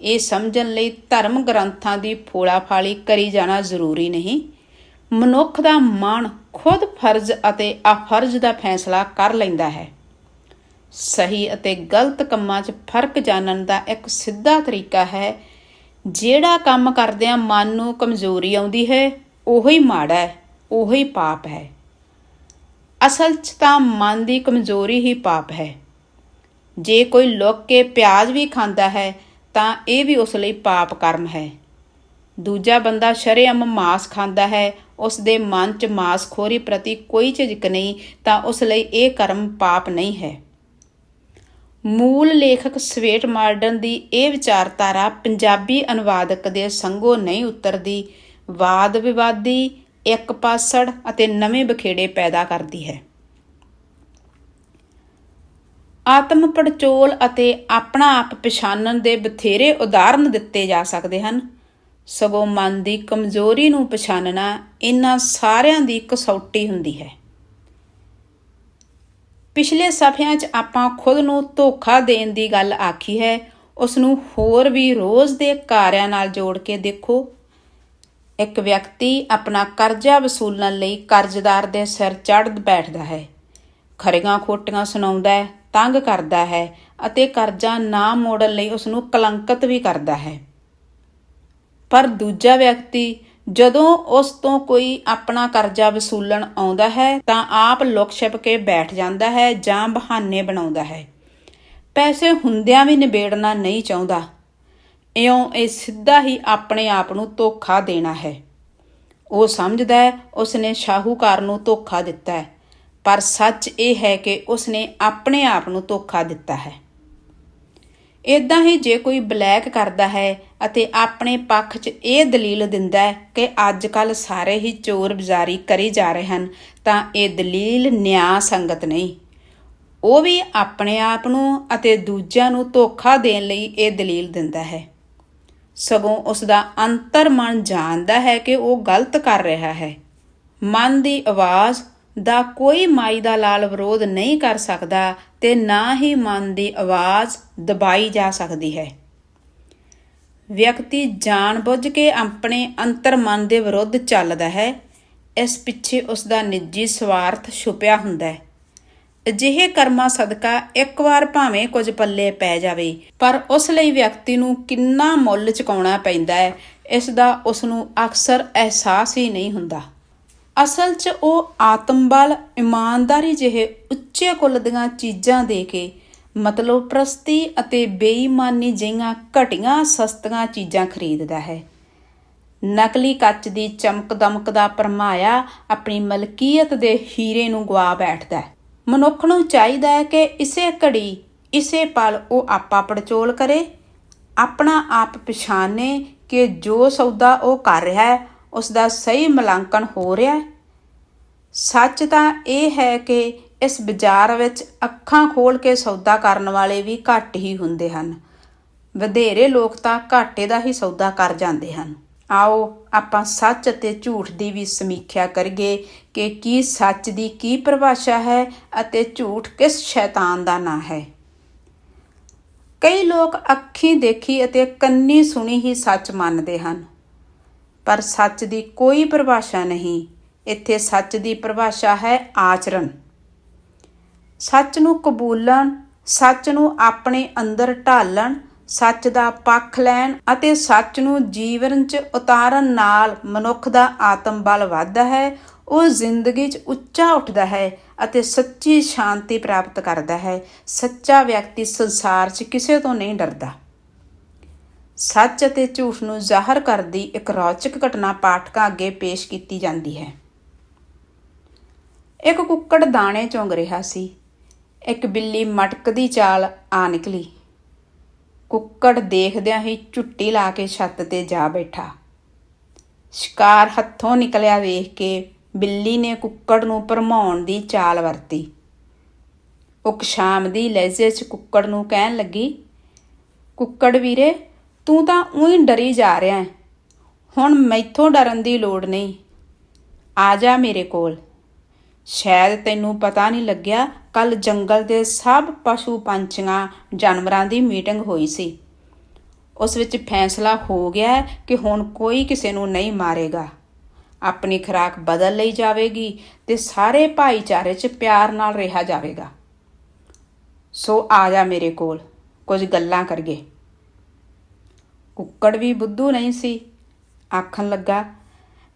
ਇਹ ਸਮਝਣ ਲਈ ਧਰਮ ਗ੍ਰੰਥਾਂ ਦੀ ਫੋਲਾਫਾਲੀ ਕਰੀ ਜਾਣਾ ਜ਼ਰੂਰੀ ਨਹੀਂ। ਮਨੁੱਖ ਦਾ ਮਨ ਖੁਦ ਫਰਜ਼ ਅਤੇ ਅਫਰਜ਼ ਦਾ ਫੈਸਲਾ ਕਰ ਲੈਂਦਾ ਹੈ। ਸਹੀ ਅਤੇ ਗਲਤ ਕੰਮਾਂ 'ਚ ਫ਼ਰਕ ਜਾਣਨ ਦਾ ਇੱਕ ਸਿੱਧਾ ਤਰੀਕਾ ਹੈ। ਜਿਹੜਾ ਕੰਮ ਕਰਦਿਆਂ ਮਨ ਨੂੰ ਕਮਜ਼ੋਰੀ ਆਉਂਦੀ ਹੈ, ਉਹੀ ਮਾੜਾ ਹੈ, ਉਹੀ ਪਾਪ ਹੈ। ਅਸਲ 'ਚ ਤਾਂ ਮਨ ਦੀ ਕਮਜ਼ੋਰੀ ਹੀ ਪਾਪ ਹੈ। ਜੇ ਕੋਈ ਲੁੱਕ ਕੇ ਪਿਆਜ਼ ਵੀ ਖਾਂਦਾ ਹੈ ਤਾਂ ਇਹ ਵੀ ਉਸ ਲਈ ਪਾਪ ਕਰਮ ਹੈ। ਦੂਜਾ ਬੰਦਾ ਸ਼ਰੇਅਮ ਮਾਸ ਖਾਂਦਾ ਹੈ ਉਸ ਦੇ ਮਨ 'ਚ ਮਾਸਖੋਰੀ ਪ੍ਰਤੀ ਕੋਈ ਝਿਜਕ ਨਹੀਂ, ਤਾਂ ਉਸ ਲਈ ਇਹ ਕਰਮ ਪਾਪ ਨਹੀਂ ਹੈ। ਮੂਲ ਲੇਖਕ ਸਵੇਟ ਮਾਰਡਨ ਦੀ ਇਹ ਵਿਚਾਰਧਾਰਾ ਪੰਜਾਬੀ ਅਨੁਵਾਦਕ ਦੇ ਸੰਗੋ ਨਹੀਂ ਉਤਰਦੀ। ਵਾਦ ਵਿਵਾਦੀ, ਇੱਕ ਪਾਸੜ ਅਤੇ ਨਵੇਂ ਬਖੇੜੇ ਪੈਦਾ ਕਰਦੀ ਹੈ। ਆਤਮ ਪੜਚੋਲ ਅਤੇ ਆਪਣਾ ਆਪ ਪਛਾਣਨ ਦੇ ਬਥੇਰੇ ਉਦਾਹਰਨ ਦਿੱਤੇ ਜਾ ਸਕਦੇ ਹਨ। ਸਗੋਂ ਮਨ ਦੀ ਕਮਜ਼ੋਰੀ ਨੂੰ ਪਛਾਣਨਾ ਇਹਨਾਂ ਸਾਰਿਆਂ ਦੀ ਕਸੌਟੀ ਹੁੰਦੀ ਹੈ। ਪਿਛਲੇ ਸਫ਼ਿਆਂ 'ਚ ਆਪਾਂ ਖੁਦ ਨੂੰ ਧੋਖਾ ਦੇਣ ਦੀ ਗੱਲ ਆਖੀ ਹੈ, ਉਸ ਨੂੰ ਹੋਰ ਵੀ ਰੋਜ਼ ਦੇ ਕਾਰਿਆਂ ਨਾਲ ਜੋੜ ਕੇ ਦੇਖੋ। ਇੱਕ ਵਿਅਕਤੀ ਆਪਣਾ ਕਰਜ਼ਾ ਵਸੂਲਣ ਲਈ ਕਰਜ਼ਦਾਰ ਦੇ ਸਿਰ ਚੜ੍ਹ ਬੈਠਦਾ ਹੈ। ਖਰੀਆਂ ਖੋਟੀਆਂ ਸੁਣਾਉਂਦਾ ਹੈ। ਤੰਗ ਕਰਦਾ ਹੈ ਅਤੇ ਕਰਜ਼ਾ ਨਾ ਮੋੜਨ ਲਈ ਉਸ ਨੂੰ ਕਲੰਕਿਤ ਵੀ ਕਰਦਾ ਹੈ। ਪਰ ਦੂਜਾ ਵਿਅਕਤੀ ਜਦੋਂ ਉਸ ਤੋਂ ਕੋਈ ਆਪਣਾ ਕਰਜ਼ਾ ਵਸੂਲਣ ਆਉਂਦਾ ਹੈ ਤਾਂ ਆਪ ਲੁਕ ਛਿਪ ਕੇ ਬੈਠ ਜਾਂਦਾ ਹੈ ਜਾਂ ਬਹਾਨੇ ਬਣਾਉਂਦਾ ਹੈ। ਪੈਸੇ ਹੁੰਦਿਆਂ ਵੀ ਨਿਬੇੜਨਾ ਨਹੀਂ ਚਾਹੁੰਦਾ। ਇਉਂ ਇਹ ਸਿੱਧਾ ਹੀ ਆਪਣੇ ਆਪ ਨੂੰ ਧੋਖਾ ਦੇਣਾ ਹੈ। ਉਹ ਸਮਝਦਾ ਹੈ ਉਸਨੇ ਸ਼ਾਹੂਕਾਰ ਨੂੰ ਧੋਖਾ ਦਿੱਤਾ ਹੈ। ਪਰ ਸੱਚ ਇਹ ਹੈ ਕਿ ਉਸਨੇ ਆਪਣੇ ਆਪ ਨੂੰ ਧੋਖਾ ਦਿੱਤਾ ਹੈ। ਇਦਾਂ ਹੀ ਜੇ ਕੋਈ ਬਲੈਕ ਕਰਦਾ ਹੈ ਅਤੇ ਆਪਣੇ ਪੱਖ 'ਚ ਇਹ ਦਲੀਲ ਦਿੰਦਾ ਹੈ ਕਿ ਅੱਜ ਕੱਲ ਸਾਰੇ ਹੀ ਚੋਰ ਬਜ਼ਾਰੀ ਕਰੀ ਜਾ ਰਹੇ ਹਨ, ਤਾਂ ਇਹ ਦਲੀਲ ਨਿਆਂ ਸੰਗਤ ਨਹੀਂ। ਉਹ ਵੀ ਆਪਣੇ ਆਪ ਨੂੰ ਅਤੇ ਦੂਜਿਆਂ ਨੂੰ ਧੋਖਾ ਦੇਣ ਲਈ ਇਹ ਦਲੀਲ ਦਿੰਦਾ ਹੈ। ਸਗੋਂ ਉਸ ਦਾ ਅੰਤਰ ਮਨ ਜਾਣਦਾ ਹੈ ਕਿ ਉਹ ਗਲਤ ਕਰ ਰਿਹਾ ਹੈ। ਮਨ ਦੀ ਆਵਾਜ਼ ਦਾ ਕੋਈ ਮਾਈ ਦਾ ਲਾਲ ਵਿਰੋਧ ਨਹੀਂ ਕਰ ਸਕਦਾ ਤੇ ਨਾ ਹੀ ਮਨ ਦੀ ਆਵਾਜ਼ ਦਬਾਈ ਜਾ ਸਕਦੀ ਹੈ। ਵਿਅਕਤੀ ਜਾਣਬੁੱਝ ਕੇ ਆਪਣੇ ਅੰਤਰ ਮਨ ਦੇ ਵਿਰੁੱਧ ਚੱਲਦਾ ਹੈ। ਇਸ ਪਿੱਛੇ ਉਸ ਦਾ ਨਿੱਜੀ ਸਵਾਰਥ ਛੁਪਿਆ ਹੁੰਦਾ ਹੈ। ਅਜਿਹੇ ਕਰਮਾਂ ਸਦਕਾ ਇੱਕ ਵਾਰ ਭਾਵੇਂ ਕੁਝ ਪੱਲੇ ਪੈ ਜਾਵੇ, ਪਰ ਉਸ ਲਈ ਵਿਅਕਤੀ ਨੂੰ ਕਿੰਨਾ ਮੁੱਲ ਚੁਕਾਉਣਾ ਪੈਂਦਾ ਹੈ, ਇਸ ਦਾ ਉਸ ਨੂੰ ਅਕਸਰ ਅਹਿਸਾਸ ਹੀ ਨਹੀਂ ਹੁੰਦਾ। ਅਸਲ 'ਚ ਉਹ ਆਤਮ ਬਲ ਇਮਾਨਦਾਰੀ ਜਿਹੇ ਉੱਚੇ ਕੁੱਲ ਦੀਆਂ ਚੀਜ਼ਾਂ ਦੇ ਕੇ ਮਤਲਬ ਪ੍ਰਸਤੀ ਅਤੇ ਬੇਈਮਾਨੀ ਜਿਹੀਆਂ ਘਟੀਆਂ ਸਸਤੀਆਂ ਚੀਜ਼ਾਂ ਖਰੀਦਦਾ ਹੈ। ਨਕਲੀ ਕੱਚ ਦੀ ਚਮਕ ਦਮਕ ਦਾ ਪਰਮਾਇਆ ਆਪਣੀ ਮਲਕੀਅਤ ਦੇ ਹੀਰੇ ਨੂੰ ਗਵਾ ਬੈਠਦਾ ਹੈ। ਮਨੁੱਖ ਨੂੰ ਚਾਹੀਦਾ ਹੈ ਕਿ ਇਸੇ ਘੜੀ, ਇਸੇ ਪਲ ਉਹ ਆਪਾ ਪੜਚੋਲ ਕਰੇ, ਆਪਣਾ ਆਪ ਪਛਾਣੇ ਕਿ ਜੋ ਸੌਦਾ ਉਹ ਕਰ ਰਿਹਾ ਹੈ ਉਸ ਦਾ ਸਹੀ ਮੁਲਾਂਕਣ ਹੋ ਰਿਹਾ ਹੈ। ਸੱਚ ਤਾਂ ਇਹ ਹੈ ਕਿ ਇਸ ਬਾਜ਼ਾਰ ਵਿੱਚ ਅੱਖਾਂ ਖੋਲ ਕੇ ਸੌਦਾ ਕਰਨ ਵਾਲੇ ਵੀ ਘੱਟ ਹੀ ਹੁੰਦੇ ਹਨ। ਵਧੇਰੇ ਲੋਕ ਤਾਂ ਘਾਟੇ ਦਾ ਹੀ ਸੌਦਾ ਕਰ ਜਾਂਦੇ ਹਨ। ਆਓ ਆਪਾਂ ਸੱਚ ਅਤੇ ਝੂਠ ਦੀ ਵੀ ਸਮੀਖਿਆ ਕਰੀਏ ਕਿ ਕੀ ਸੱਚ ਦੀ ਕੀ ਪਰਿਭਾਸ਼ਾ ਹੈ ਅਤੇ ਝੂਠ ਕਿਸ ਸ਼ੈਤਾਨ ਦਾ ਨਾਂ ਹੈ। ਕਈ ਲੋਕ ਅੱਖੀਂ ਦੇਖੀ ਅਤੇ ਕੰਨੀ ਸੁਣੀ ਹੀ ਸੱਚ ਮੰਨਦੇ ਹਨ। ਪਰ ਸੱਚ ਦੀ ਕੋਈ ਪਰਿਭਾਸ਼ਾ ਨਹੀਂ। ਇੱਥੇ ਸੱਚ ਦੀ ਪਰਿਭਾਸ਼ਾ ਹੈ ਆਚਰਣ। ਸੱਚ ਨੂੰ ਕਬੂਲਣ, ਸੱਚ ਨੂੰ ਆਪਣੇ ਅੰਦਰ ਢਾਲਣ, ਸੱਚ ਦਾ ਪੱਖ ਲੈਣ ਅਤੇ ਸੱਚ ਨੂੰ ਜੀਵਨ 'ਚ ਉਤਾਰਨ ਨਾਲ ਮਨੁੱਖ ਦਾ ਆਤਮ ਬਲ ਵੱਧਦਾ ਹੈ, ਉਹ ਜ਼ਿੰਦਗੀ 'ਚ ਉੱਚਾ ਉੱਠਦਾ ਹੈ ਅਤੇ ਸੱਚੀ ਸ਼ਾਂਤੀ ਪ੍ਰਾਪਤ ਕਰਦਾ ਹੈ। ਸੱਚਾ ਵਿਅਕਤੀ ਸੰਸਾਰ 'ਚ ਕਿਸੇ ਤੋਂ ਨਹੀਂ ਡਰਦਾ। ਸੱਚ ਅਤੇ ਝੂਠ ਨੂੰ ਜ਼ਾਹਰ ਕਰਦੀ ਇੱਕ ਰੌਚਕ ਘਟਨਾ ਪਾਠਕਾਂ ਅੱਗੇ ਪੇਸ਼ ਕੀਤੀ ਜਾਂਦੀ ਹੈ। ਇੱਕ ਕੁੱਕੜ ਦਾਣੇ ਚੁੰਗ ਰਿਹਾ ਸੀ। ਇੱਕ ਬਿੱਲੀ ਮਟਕਦੀ ਚਾਲ ਆ ਨਿਕਲੀ। ਕੁੱਕੜ ਦੇਖਦਿਆਂ ਹੀ ਝੁੱਟੀ ਲਾ ਕੇ ਛੱਤ ਤੇ ਜਾ ਬੈਠਾ। ਸ਼ਿਕਾਰ ਹੱਥੋਂ ਨਿਕਲਿਆ ਵੇਖ ਕੇ ਬਿੱਲੀ ਨੇ ਕੁੱਕੜ ਨੂੰ ਭਰਮਾਉਣ ਦੀ ਚਾਲ ਵਰਤੀ। ਉਹ ਸ਼ਾਮ ਦੀ ਲਹਿਜੇ 'ਚ ਕੁੱਕੜ ਨੂੰ ਕਹਿਣ ਲੱਗੀ, ਕੁੱਕੜ ਵੀਰੇ ਤੂੰ ਤਾਂ ਉਹੀ ਡਰੀ ਜਾ ਰਿਹਾ ਹੈ। ਹੁਣ ਮੈਥੋਂ ਡਰਨ ਦੀ ਲੋੜ ਨਹੀਂ। ਆ ਜਾ ਮੇਰੇ ਕੋਲ। ਸ਼ਾਇਦ ਤੈਨੂੰ ਪਤਾ ਨਹੀਂ ਲੱਗਿਆ ਕੱਲ ਜੰਗਲ ਦੇ ਸਭ ਪਸ਼ੂ ਪੰਛੀਆਂ ਜਾਨਵਰਾਂ ਦੀ ਮੀਟਿੰਗ ਹੋਈ ਸੀ। ਉਸ ਵਿੱਚ ਫੈਸਲਾ ਹੋ ਗਿਆ ਕਿ ਹੁਣ ਕੋਈ ਕਿਸੇ ਨੂੰ ਨਹੀਂ ਮਾਰੇਗਾ। ਆਪਣੀ ਖੁਰਾਕ ਬਦਲ ਲਈ ਜਾਵੇਗੀ ਤੇ ਸਾਰੇ ਭਾਈਚਾਰੇ 'ਚ ਪਿਆਰ ਨਾਲ ਰਿਹਾ ਜਾਵੇਗਾ। ਸੋ ਆ ਜਾ ਮੇਰੇ ਕੋਲ, ਕੁਝ ਗੱਲਾਂ ਕਰੀਏ ਕੁੱਕੜ ਵੀ ਬੁੱਧੂ ਨਹੀਂ ਸੀ। ਆਖਣ ਲੱਗਾ,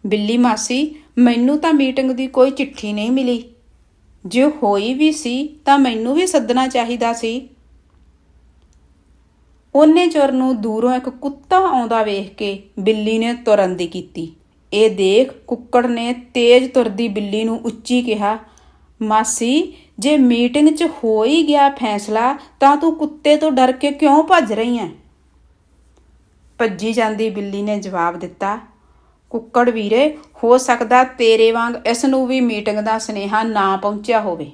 ਬਿੱਲੀ ਮਾਸੀ, ਮੈਨੂੰ ਤਾਂ ਮੀਟਿੰਗ ਦੀ ਕੋਈ ਚਿੱਠੀ ਨਹੀਂ ਮਿਲੀ। ਜੇ ਹੋਈ ਵੀ ਸੀ, ਤਾਂ ਮੈਨੂੰ ਵੀ ਸੱਦਣਾ ਚਾਹੀਦਾ ਸੀ। ਉਹਨੇ ਚੁਰ ਨੂੰ ਦੂਰੋਂ ਇੱਕ ਕੁੱਤਾ ਆਉਂਦਾ ਵੇਖ ਕੇ ਬਿੱਲੀ ਨੇ ਤੁਰਨ ਦੀ ਕੀਤੀ। ਇਹ ਦੇਖ ਕੁੱਕੜ ਨੇ ਤੇਜ਼ ਤੁਰਦੀ ਬਿੱਲੀ ਨੂੰ ਉੱਚੀ ਕਿਹਾ, ਮਾਸੀ, ਜੇ ਮੀਟਿੰਗ 'ਚ ਹੋ ਹੀ ਗਿਆ ਫੈਸਲਾ, ਤਾਂ ਤੂੰ ਕੁੱਤੇ ਤੋਂ ਡਰ ਕੇ ਕਿਉਂ ਭੱਜ ਰਹੀ ਹੈ ਭੱਜੀ ਜਾਂਦੀ ਬਿੱਲੀ ਨੇ ਜਵਾਬ ਦਿੱਤਾ, ਕੁੱਕੜ ਵੀਰੇ, ਹੋ ਸਕਦਾ ਤੇਰੇ ਵਾਂਗ ਇਸ ਨੂੰ ਵੀ ਮੀਟਿੰਗ ਦਾ ਸੁਨੇਹਾ ਨਾ ਪਹੁੰਚਿਆ ਹੋਵੇ।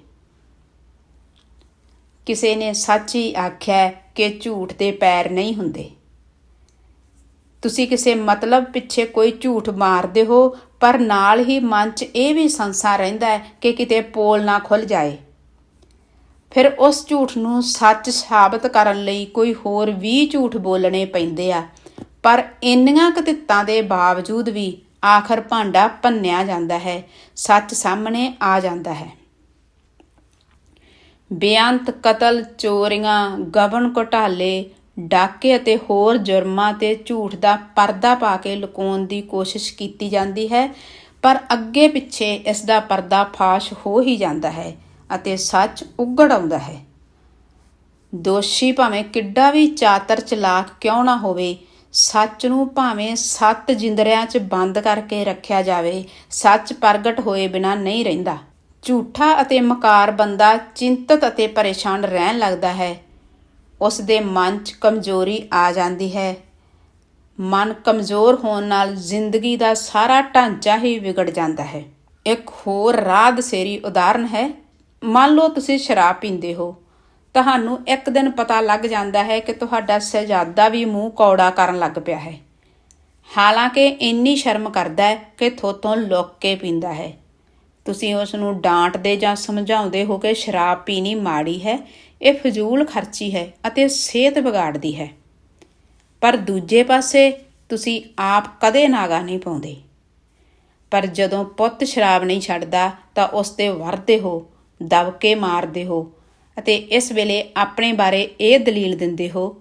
ਕਿਸੇ ਨੇ ਸੱਚ ਹੀ ਆਖਿਆ ਕਿ ਝੂਠ ਦੇ ਪੈਰ ਨਹੀਂ ਹੁੰਦੇ। ਤੁਸੀਂ ਕਿਸੇ ਮਤਲਬ ਪਿੱਛੇ ਕੋਈ ਝੂਠ ਮਾਰਦੇ ਹੋ, ਪਰ ਨਾਲ ਹੀ ਮਨ 'ਚ ਇਹ ਵੀ ਸੰਸਾ ਰਹਿੰਦਾ ਹੈ ਕਿ ਕਿਤੇ ਪੋਲ ਨਾ ਖੁੱਲ ਜਾਏ। ਫਿਰ ਉਸ ਝੂਠ ਨੂੰ ਸੱਚ ਸਾਬਤ ਕਰਨ ਲਈ ਕੋਈ ਹੋਰ ਵੀ ਝੂਠ ਬੋਲਣੇ ਪੈਂਦੇ ਆ। ਪਰ ਇੰਨੀਆਂ ਕਤਿੱਤਾਂ ਦੇ ਬਾਵਜੂਦ ਵੀ ਆਖਰ ਭਾਂਡਾ ਭੰਨਿਆ ਜਾਂਦਾ ਹੈ, ਸੱਚ ਸਾਹਮਣੇ ਆ ਜਾਂਦਾ ਹੈ। ਬੇਅੰਤ ਕਤਲ ਚੋਰੀਆਂ ਗਬਨ ਘੁਟਾਲੇ, ਡਾਕੇ ਅਤੇ ਹੋਰ ਜੁਰਮਾਂ ਤੇ ਝੂਠ ਦਾ ਪਰਦਾ ਪਾ ਕੇ ਲੁਕਾਉਣ ਦੀ ਕੋਸ਼ਿਸ਼ ਕੀਤੀ ਜਾਂਦੀ ਹੈ, ਪਰ ਅੱਗੇ ਪਿੱਛੇ ਇਸ ਦਾ ਪਰਦਾ ਫਾਸ਼ ਹੋ ਹੀ ਜਾਂਦਾ ਹੈ ਅਤੇ ਸੱਚ ਉਗੜ ਆਉਂਦਾ ਹੈ। ਦੋਸ਼ੀ ਭਾਵੇਂ ਕਿੱਡਾ ਵੀ ਚਾਤਰ ਚਲਾਕ ਕਿਉਂ ਨਾ ਹੋਵੇ ਸੱਚ ਨੂੰ ਭਾਵੇਂ ਸੱਤ ਜਿੰਦਰਿਆਂ 'ਚ ਬੰਦ ਕਰਕੇ ਰੱਖਿਆ ਜਾਵੇ, ਸੱਚ ਪ੍ਰਗਟ ਹੋਏ ਬਿਨਾ ਨਹੀਂ ਰਹਿੰਦਾ। ਝੂਠਾ ਅਤੇ ਮਕਾਰ ਬੰਦਾ ਚਿੰਤਤ ਅਤੇ ਪਰੇਸ਼ਾਨ ਰਹਿਣ ਲੱਗਦਾ ਹੈ। ਉਸ ਦੇ ਮਨ 'ਚ ਕਮਜ਼ੋਰੀ ਆ ਜਾਂਦੀ ਹੈ। ਮਨ ਕਮਜ਼ੋਰ ਹੋਣ ਨਾਲ ਜ਼ਿੰਦਗੀ ਦਾ ਸਾਰਾ ਢਾਂਚਾ ਹੀ ਵਿਗੜ ਜਾਂਦਾ ਹੈ। ਇੱਕ ਹੋਰ ਰਾਹ ਦਸੇਰੀ ਉਦਾਹਰਨ ਹੈ, ਮੰਨ ਲਓ ਤੁਸੀਂ ਸ਼ਰਾਬ ਪੀਂਦੇ ਹੋ। ਤੁਹਾਨੂੰ ਇੱਕ ਦਿਨ ਪਤਾ ਲੱਗ ਜਾਂਦਾ ਹੈ ਕਿ ਤੁਹਾਡਾ ਸਹਿਜਾਦਾ ਵੀ ਮੂੰਹ ਕੌੜਾ ਕਰਨ ਲੱਗ ਪਿਆ ਹੈ। ਹਾਲਾਂਕਿ ਇੰਨੀ ਸ਼ਰਮ ਕਰਦਾ ਹੈ ਕਿ ਥੋਤੋਂ ਲੁੱਕ ਕੇ ਪੀਂਦਾ ਹੈ। ਤੁਸੀਂ ਉਸ ਨੂੰ ਡਾਂਟਦੇ ਜਾਂ ਸਮਝਾਉਂਦੇ ਹੋ ਕਿ ਸ਼ਰਾਬ ਪੀਣੀ ਮਾੜੀ ਹੈ, ਇਹ ਫਜ਼ੂਲ ਖਰਚੀ ਹੈ ਅਤੇ ਸਿਹਤ ਵਿਗਾੜਦੀ ਹੈ। ਪਰ ਦੂਜੇ ਪਾਸੇ ਤੁਸੀਂ ਆਪ ਕਦੇ ਨਾਗਾ ਨਹੀਂ ਪਾਉਂਦੇ। ਪਰ ਜਦੋਂ ਪੁੱਤ ਸ਼ਰਾਬ ਨਹੀਂ ਛੱਡਦਾ ਤਾਂ ਉਸ ਤੇ ਵਰਦੇ ਹੋ, ਦਬਕੇ ਮਾਰਦੇ ਹੋ ਅਤੇ ਇਸ ਵੇਲੇ ਆਪਣੇ ਬਾਰੇ ਇਹ ਦਲੀਲ ਦਿੰਦੇ ਹੋ,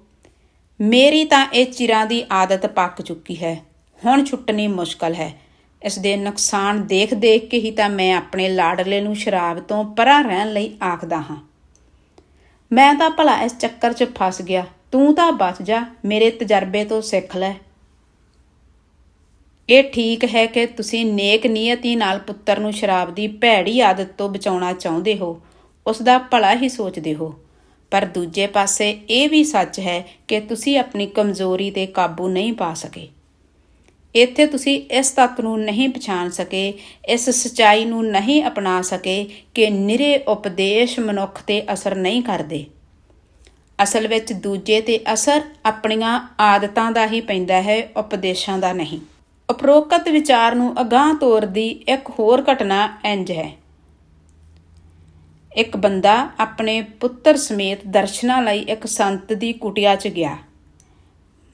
ਮੇਰੀ ਤਾਂ ਇਹ ਚਿਰਾਂ ਦੀ ਆਦਤ ਪੱਕ ਚੁੱਕੀ ਹੈ, ਹੁਣ ਛੁੱਟਣੀ ਮੁਸ਼ਕਲ ਹੈ। ਇਸ ਦੇ ਨੁਕਸਾਨ ਦੇਖ ਦੇਖ ਕੇ ਹੀ ਤਾਂ ਮੈਂ ਆਪਣੇ ਲਾਡਲੇ ਨੂੰ ਸ਼ਰਾਬ ਤੋਂ ਪਰਾਂ ਰਹਿਣ ਲਈ ਆਖਦਾ ਹਾਂ। ਮੈਂ ਤਾਂ ਭਲਾ ਇਸ ਚੱਕਰ 'ਚ ਫਸ ਗਿਆ, ਤੂੰ ਤਾਂ ਬਚ ਜਾ, ਮੇਰੇ ਤਜਰਬੇ ਤੋਂ ਸਿੱਖ ਲੈ। ਇਹ ਠੀਕ ਹੈ ਕਿ ਤੁਸੀਂ ਨੇਕ ਨੀਅਤੀ ਨਾਲ ਪੁੱਤਰ ਨੂੰ ਸ਼ਰਾਬ ਦੀ ਭੈੜੀ ਆਦਤ ਤੋਂ ਬਚਾਉਣਾ ਚਾਹੁੰਦੇ ਹੋ ਉਸ ਦਾ ਭਲਾ ਹੀ ਸੋਚਦੇ ਹੋ। ਪਰ ਦੂਜੇ ਪਾਸੇ ਇਹ ਵੀ ਸੱਚ ਹੈ ਕਿ ਤੁਸੀਂ ਆਪਣੀ ਕਮਜ਼ੋਰੀ ਤੇ ਕਾਬੂ ਨਹੀਂ ਪਾ ਸਕੇ। ਇੱਥੇ ਤੁਸੀਂ ਇਸ ਤੱਤ ਨੂੰ ਨਹੀਂ ਪਛਾਣ ਸਕੇ, ਇਸ ਸਚਾਈ ਨੂੰ ਨਹੀਂ ਅਪਣਾ ਸਕੇ ਕਿ ਨਿਰੇ ਉਪਦੇਸ਼ ਮਨੁੱਖ ਤੇ ਅਸਰ ਨਹੀਂ ਕਰਦੇ। ਅਸਲ ਵਿੱਚ ਦੂਜੇ ਤੇ ਅਸਰ ਆਪਣੀਆਂ ਆਦਤਾਂ ਦਾ ਹੀ ਪੈਂਦਾ ਹੈ, ਉਪਦੇਸ਼ਾਂ ਦਾ ਨਹੀਂ। ਉਪਰੋਕਤ ਵਿਚਾਰ ਨੂੰ ਅਗਾਹ ਤੋਰਦੀ ਇੱਕ ਹੋਰ ਘਟਨਾ ਇੰਜ ਹੈ। ਇੱਕ ਬੰਦਾ ਆਪਣੇ ਪੁੱਤਰ ਸਮੇਤ ਦਰਸ਼ਨਾਂ ਲਈ ਇੱਕ ਸੰਤ ਦੀ ਕੁਟਿਆ 'ਚ ਗਿਆ।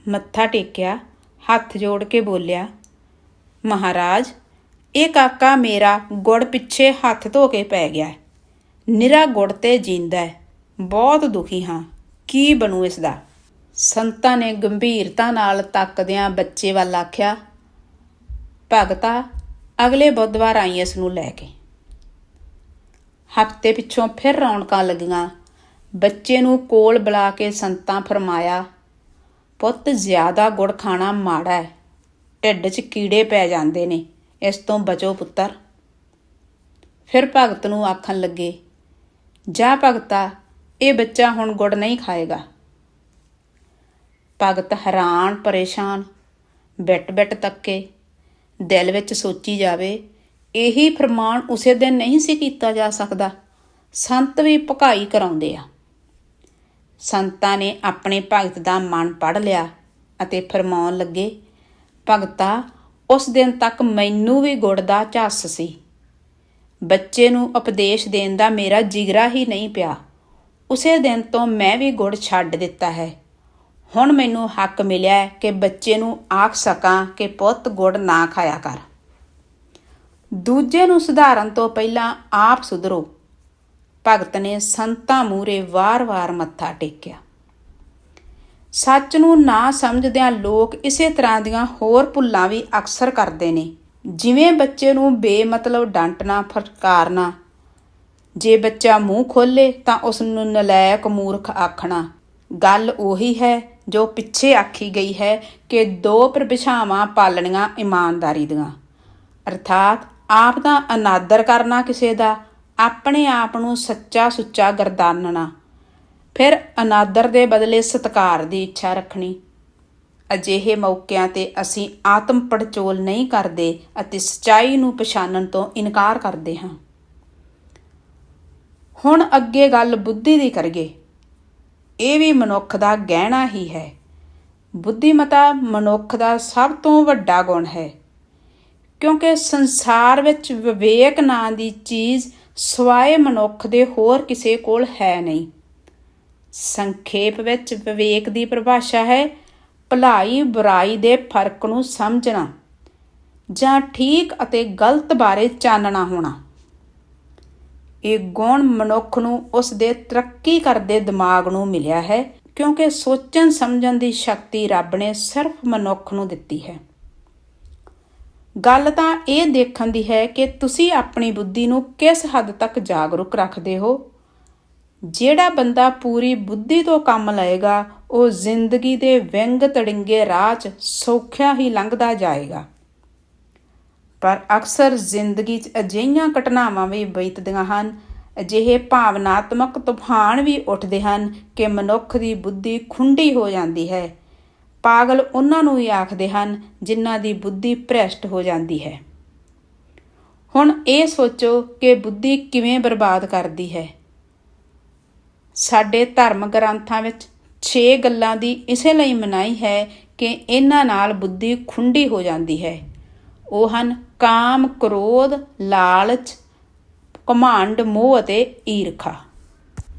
ਮੱਥਾ ਟੇਕਿਆ, ਹੱਥ ਜੋੜ ਕੇ ਬੋਲਿਆ, ਮਹਾਰਾਜ, ਇਹ ਕਾਕਾ ਮੇਰਾ ਗੁੜ ਪਿੱਛੇ ਹੱਥ ਧੋ ਕੇ ਪੈ ਗਿਆ ਨਿਰਾ ਗੁੜ ਤੇ ਜੀਂਦਾ ਬਹੁਤ ਦੁਖੀ ਹਾਂ। ਕੀ ਬਣੂ ਇਸ ਦਾ ਸੰਤਾਂ ਨੇ ਗੰਭੀਰਤਾ ਨਾਲ ਤੱਕਦਿਆਂ ਬੱਚੇ ਵੱਲ ਆਖਿਆ, ਭਗਤਾ, ਅਗਲੇ ਬੁੱਧਵਾਰ ਆਈ ਇਸ ਨੂੰ ਲੈ ਕੇ। ਹਫ਼ਤੇ ਪਿੱਛੋਂ ਫਿਰ ਰੌਣਕਾਂ ਲੱਗੀਆਂ। ਬੱਚੇ ਨੂੰ ਕੋਲ ਬੁਲਾ ਕੇ ਸੰਤਾਂ ਫਰਮਾਇਆ, ਪੁੱਤ, ਜ਼ਿਆਦਾ ਗੁੜ ਖਾਣਾ ਮਾੜਾ ਹੈ। ਢਿੱਡ 'ਚ ਕੀੜੇ ਪੈ ਜਾਂਦੇ ਨੇ, ਇਸ ਤੋਂ ਬਚੋ ਪੁੱਤਰ। ਫਿਰ ਭਗਤ ਨੂੰ ਆਖਣ ਲੱਗੇ, ਜਾ ਭਗਤਾ, ਇਹ ਬੱਚਾ ਹੁਣ ਗੁੜ ਨਹੀਂ ਖਾਏਗਾ। ਭਗਤ ਹੈਰਾਨ, ਪਰੇਸ਼ਾਨ ਬਿਟ ਬਿਟ ਤੱਕੇ, ਦਿਲ ਵਿੱਚ ਸੋਚੀ ਜਾਵੇ ਇਹੀ ਫਰਮਾਨ ਉਸੇ ਦਿਨ ਨਹੀਂ ਸੀ ਕੀਤਾ ਜਾ ਸਕਦਾ। ਸੰਤ ਵੀ ਭਕਾਈ ਕਰਾਉਂਦੇ ਆ। ਸੰਤਾਂ ਨੇ ਆਪਣੇ ਭਗਤ ਦਾ ਮਨ ਪੜ ਲਿਆ ਅਤੇ ਫਰਮਾਉਣ ਲੱਗੇ, ਭਗਤਾ, ਉਸ ਦਿਨ ਤੱਕ ਮੈਨੂੰ ਵੀ ਗੁੜ ਦਾ ਝੱਸ ਸੀ। ਬੱਚੇ ਨੂੰ ਉਪਦੇਸ਼ ਦੇਣ ਦਾ ਮੇਰਾ ਜਿਗਰਾ ਹੀ ਨਹੀਂ ਪਿਆ। ਉਸੇ ਦਿਨ ਤੋਂ ਮੈਂ ਵੀ ਗੁੜ ਛੱਡ ਦਿੱਤਾ ਹੈ। ਹੁਣ ਮੈਨੂੰ ਹੱਕ ਮਿਲਿਆ ਕਿ ਬੱਚੇ ਨੂੰ ਆਖ ਸਕਾਂ ਕਿ ਪੁੱਤ ਗੁੜ ਨਾ ਖਾਇਆ ਕਰ। ਦੂਜੇ ਨੂੰ ਸੁਧਾਰਨ ਤੋਂ ਪਹਿਲਾਂ ਆਪ ਸੁਧਰੋ। ਭਗਤ ਨੇ ਸੰਤਾਂ ਮੂਰੇ ਵਾਰ-ਵਾਰ ਮੱਥਾ ਟੇਕਿਆ। ਸੱਚ ਨੂੰ ਨਾ ਸਮਝਦਿਆਂ ਲੋਕ ਇਸੇ ਤਰ੍ਹਾਂ ਦੀਆਂ ਹੋਰ ਭੁੱਲਾਂ ਵੀ ਅਕਸਰ ਕਰਦੇ ਨੇ। ਜਿਵੇਂ ਬੱਚੇ ਨੂੰ ਬੇਮਤਲਬ ਡਾਂਟਣਾ, ਫਟਕਾਰਨਾ। ਜੇ ਬੱਚਾ ਮੂੰਹ ਖੋਲੇ ਤਾਂ ਉਸ ਨੂੰ ਨਲਾਇਕ ਮੂਰਖ ਆਖਣਾ। ਗੱਲ ਉਹੀ ਹੈ ਜੋ ਪਿੱਛੇ ਆਖੀ ਗਈ ਹੈ ਕਿ ਦੋ ਪ੍ਰਭਿਸ਼ਾਵਾਂ ਪਾਲਣੀਆਂ ਇਮਾਨਦਾਰੀ ਦੀਆਂ। ਅਰਥਾਤ ਆਪ ਦਾ ਅਨਾਦਰ ਕਰਨਾ ਕਿਸੇ ਦਾ, ਆਪਣੇ ਆਪ ਨੂੰ ਸੱਚਾ ਸੁੱਚਾ ਗਰਦਾਨਣਾ। ਫਿਰ ਅਨਾਦਰ ਦੇ ਬਦਲੇ ਸਤਕਾਰ ਦੀ ਇੱਛਾ ਰੱਖਣੀ। ਅਜਿਹੇ ਮੌਕਿਆਂ ਤੇ ਅਸੀਂ ਆਤਮ ਪੜਚੋਲ ਨਹੀਂ ਕਰਦੇ ਅਤੇ ਸਚਾਈ ਨੂੰ ਪਛਾਣਨ ਤੋਂ ਇਨਕਾਰ ਕਰਦੇ ਹਾਂ। ਹੁਣ ਅੱਗੇ ਗੱਲ ਬੁੱਧੀ ਦੀ ਕਰੀਏ। ਇਹ ਵੀ ਮਨੁੱਖ ਦਾ ਗਹਿਣਾ ਹੀ ਹੈ। ਬੁੱਧੀਮਤਾ ਮਨੁੱਖ ਦਾ ਸਭ ਤੋਂ ਵੱਡਾ ਗੁਣ ਹੈ। ਕਿਉਂਕਿ ਸੰਸਾਰ ਵਿੱਚ ਵਿਵੇਕ ਨਾਂ ਦੀ ਚੀਜ਼ ਸਵਾਏ ਮਨੁੱਖ ਦੇ ਹੋਰ ਕਿਸੇ ਕੋਲ ਹੈ ਨਹੀਂ। ਸੰਖੇਪ ਵਿੱਚ ਵਿਵੇਕ ਦੀ ਪਰਿਭਾਸ਼ਾ ਹੈ, ਭਲਾਈ ਬੁਰਾਈ ਦੇ ਫ਼ਰਕ ਨੂੰ ਸਮਝਣਾ ਜਾਂ ਠੀਕ ਅਤੇ ਗਲਤ ਬਾਰੇ ਚਾਨਣਾ ਹੋਣਾ। ਇਹ ਗੁਣ ਮਨੁੱਖ ਨੂੰ ਉਸ ਦੇ ਤਰੱਕੀ ਕਰਦੇ ਦਿਮਾਗ ਨੂੰ ਮਿਲਿਆ ਹੈ ਕਿਉਂਕਿ ਸੋਚਣ ਸਮਝਣ ਦੀ ਸ਼ਕਤੀ ਰੱਬ ਨੇ ਸਿਰਫ ਮਨੁੱਖ ਨੂੰ ਦਿੱਤੀ ਹੈ। ਗੱਲ ਤਾਂ ਇਹ ਦੇਖਣ ਦੀ ਹੈ ਕਿ ਤੁਸੀਂ ਆਪਣੀ ਬੁੱਧੀ ਨੂੰ ਕਿਸ ਹੱਦ ਤੱਕ ਜਾਗਰੂਕ ਰੱਖਦੇ ਹੋ। ਜਿਹੜਾ ਬੰਦਾ ਪੂਰੀ ਬੁੱਧੀ ਤੋਂ ਕੰਮ ਲਏਗਾ, ਉਹ ਜ਼ਿੰਦਗੀ ਦੇ ਵਿੰਗ ਤੜਿੰਗੇ ਰਾਹ 'ਚ ਸੌਖਿਆ ਹੀ ਲੰਘਦਾ ਜਾਏਗਾ। ਪਰ ਅਕਸਰ ਜ਼ਿੰਦਗੀ 'ਚ ਅਜਿਹੀਆਂ ਘਟਨਾਵਾਂ ਵੀ ਬੀਤਦੀਆਂ ਹਨ, ਅਜਿਹੇ ਭਾਵਨਾਤਮਕ ਤੂਫਾਨ ਵੀ ਉੱਠਦੇ ਹਨ ਕਿ ਮਨੁੱਖ ਦੀ ਬੁੱਧੀ ਖੁੰਡੀ ਹੋ ਜਾਂਦੀ ਹੈ। ਪਾਗਲ ਉਹਨਾਂ ਨੂੰ ਹੀ ਆਖਦੇ ਹਨ ਜਿਨ੍ਹਾਂ ਦੀ ਬੁੱਧੀ ਭ੍ਰਸ਼ਟ ਹੋ ਜਾਂਦੀ ਹੈ। ਹੁਣ ਇਹ ਸੋਚੋ ਕਿ ਬੁੱਧੀ ਕਿਵੇਂ ਬਰਬਾਦ ਕਰਦੀ ਹੈ। ਸਾਡੇ ਧਰਮ ਗ੍ਰੰਥਾਂ ਵਿੱਚ 6 ਗੱਲਾਂ ਦੀ ਇਸੇ ਲਈ ਮਨਾਈ ਹੈ ਕਿ ਇਹਨਾਂ ਨਾਲ ਬੁੱਧੀ ਖੁੰਡੀ ਹੋ ਜਾਂਦੀ ਹੈ। ਉਹ ਹਨ ਕਾਮ, ਕ੍ਰੋਧ, ਲਾਲਚ, ਘਮੰਡ, ਮੋਹ ਅਤੇ ਈਰਖਾ।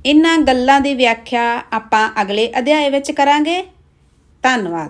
ਇਹਨਾਂ ਗੱਲਾਂ ਦੀ ਵਿਆਖਿਆ ਆਪਾਂ ਅਗਲੇ ਅਧਿਆਏ ਵਿੱਚ ਕਰਾਂਗੇ। ਧੰਨਵਾਦ।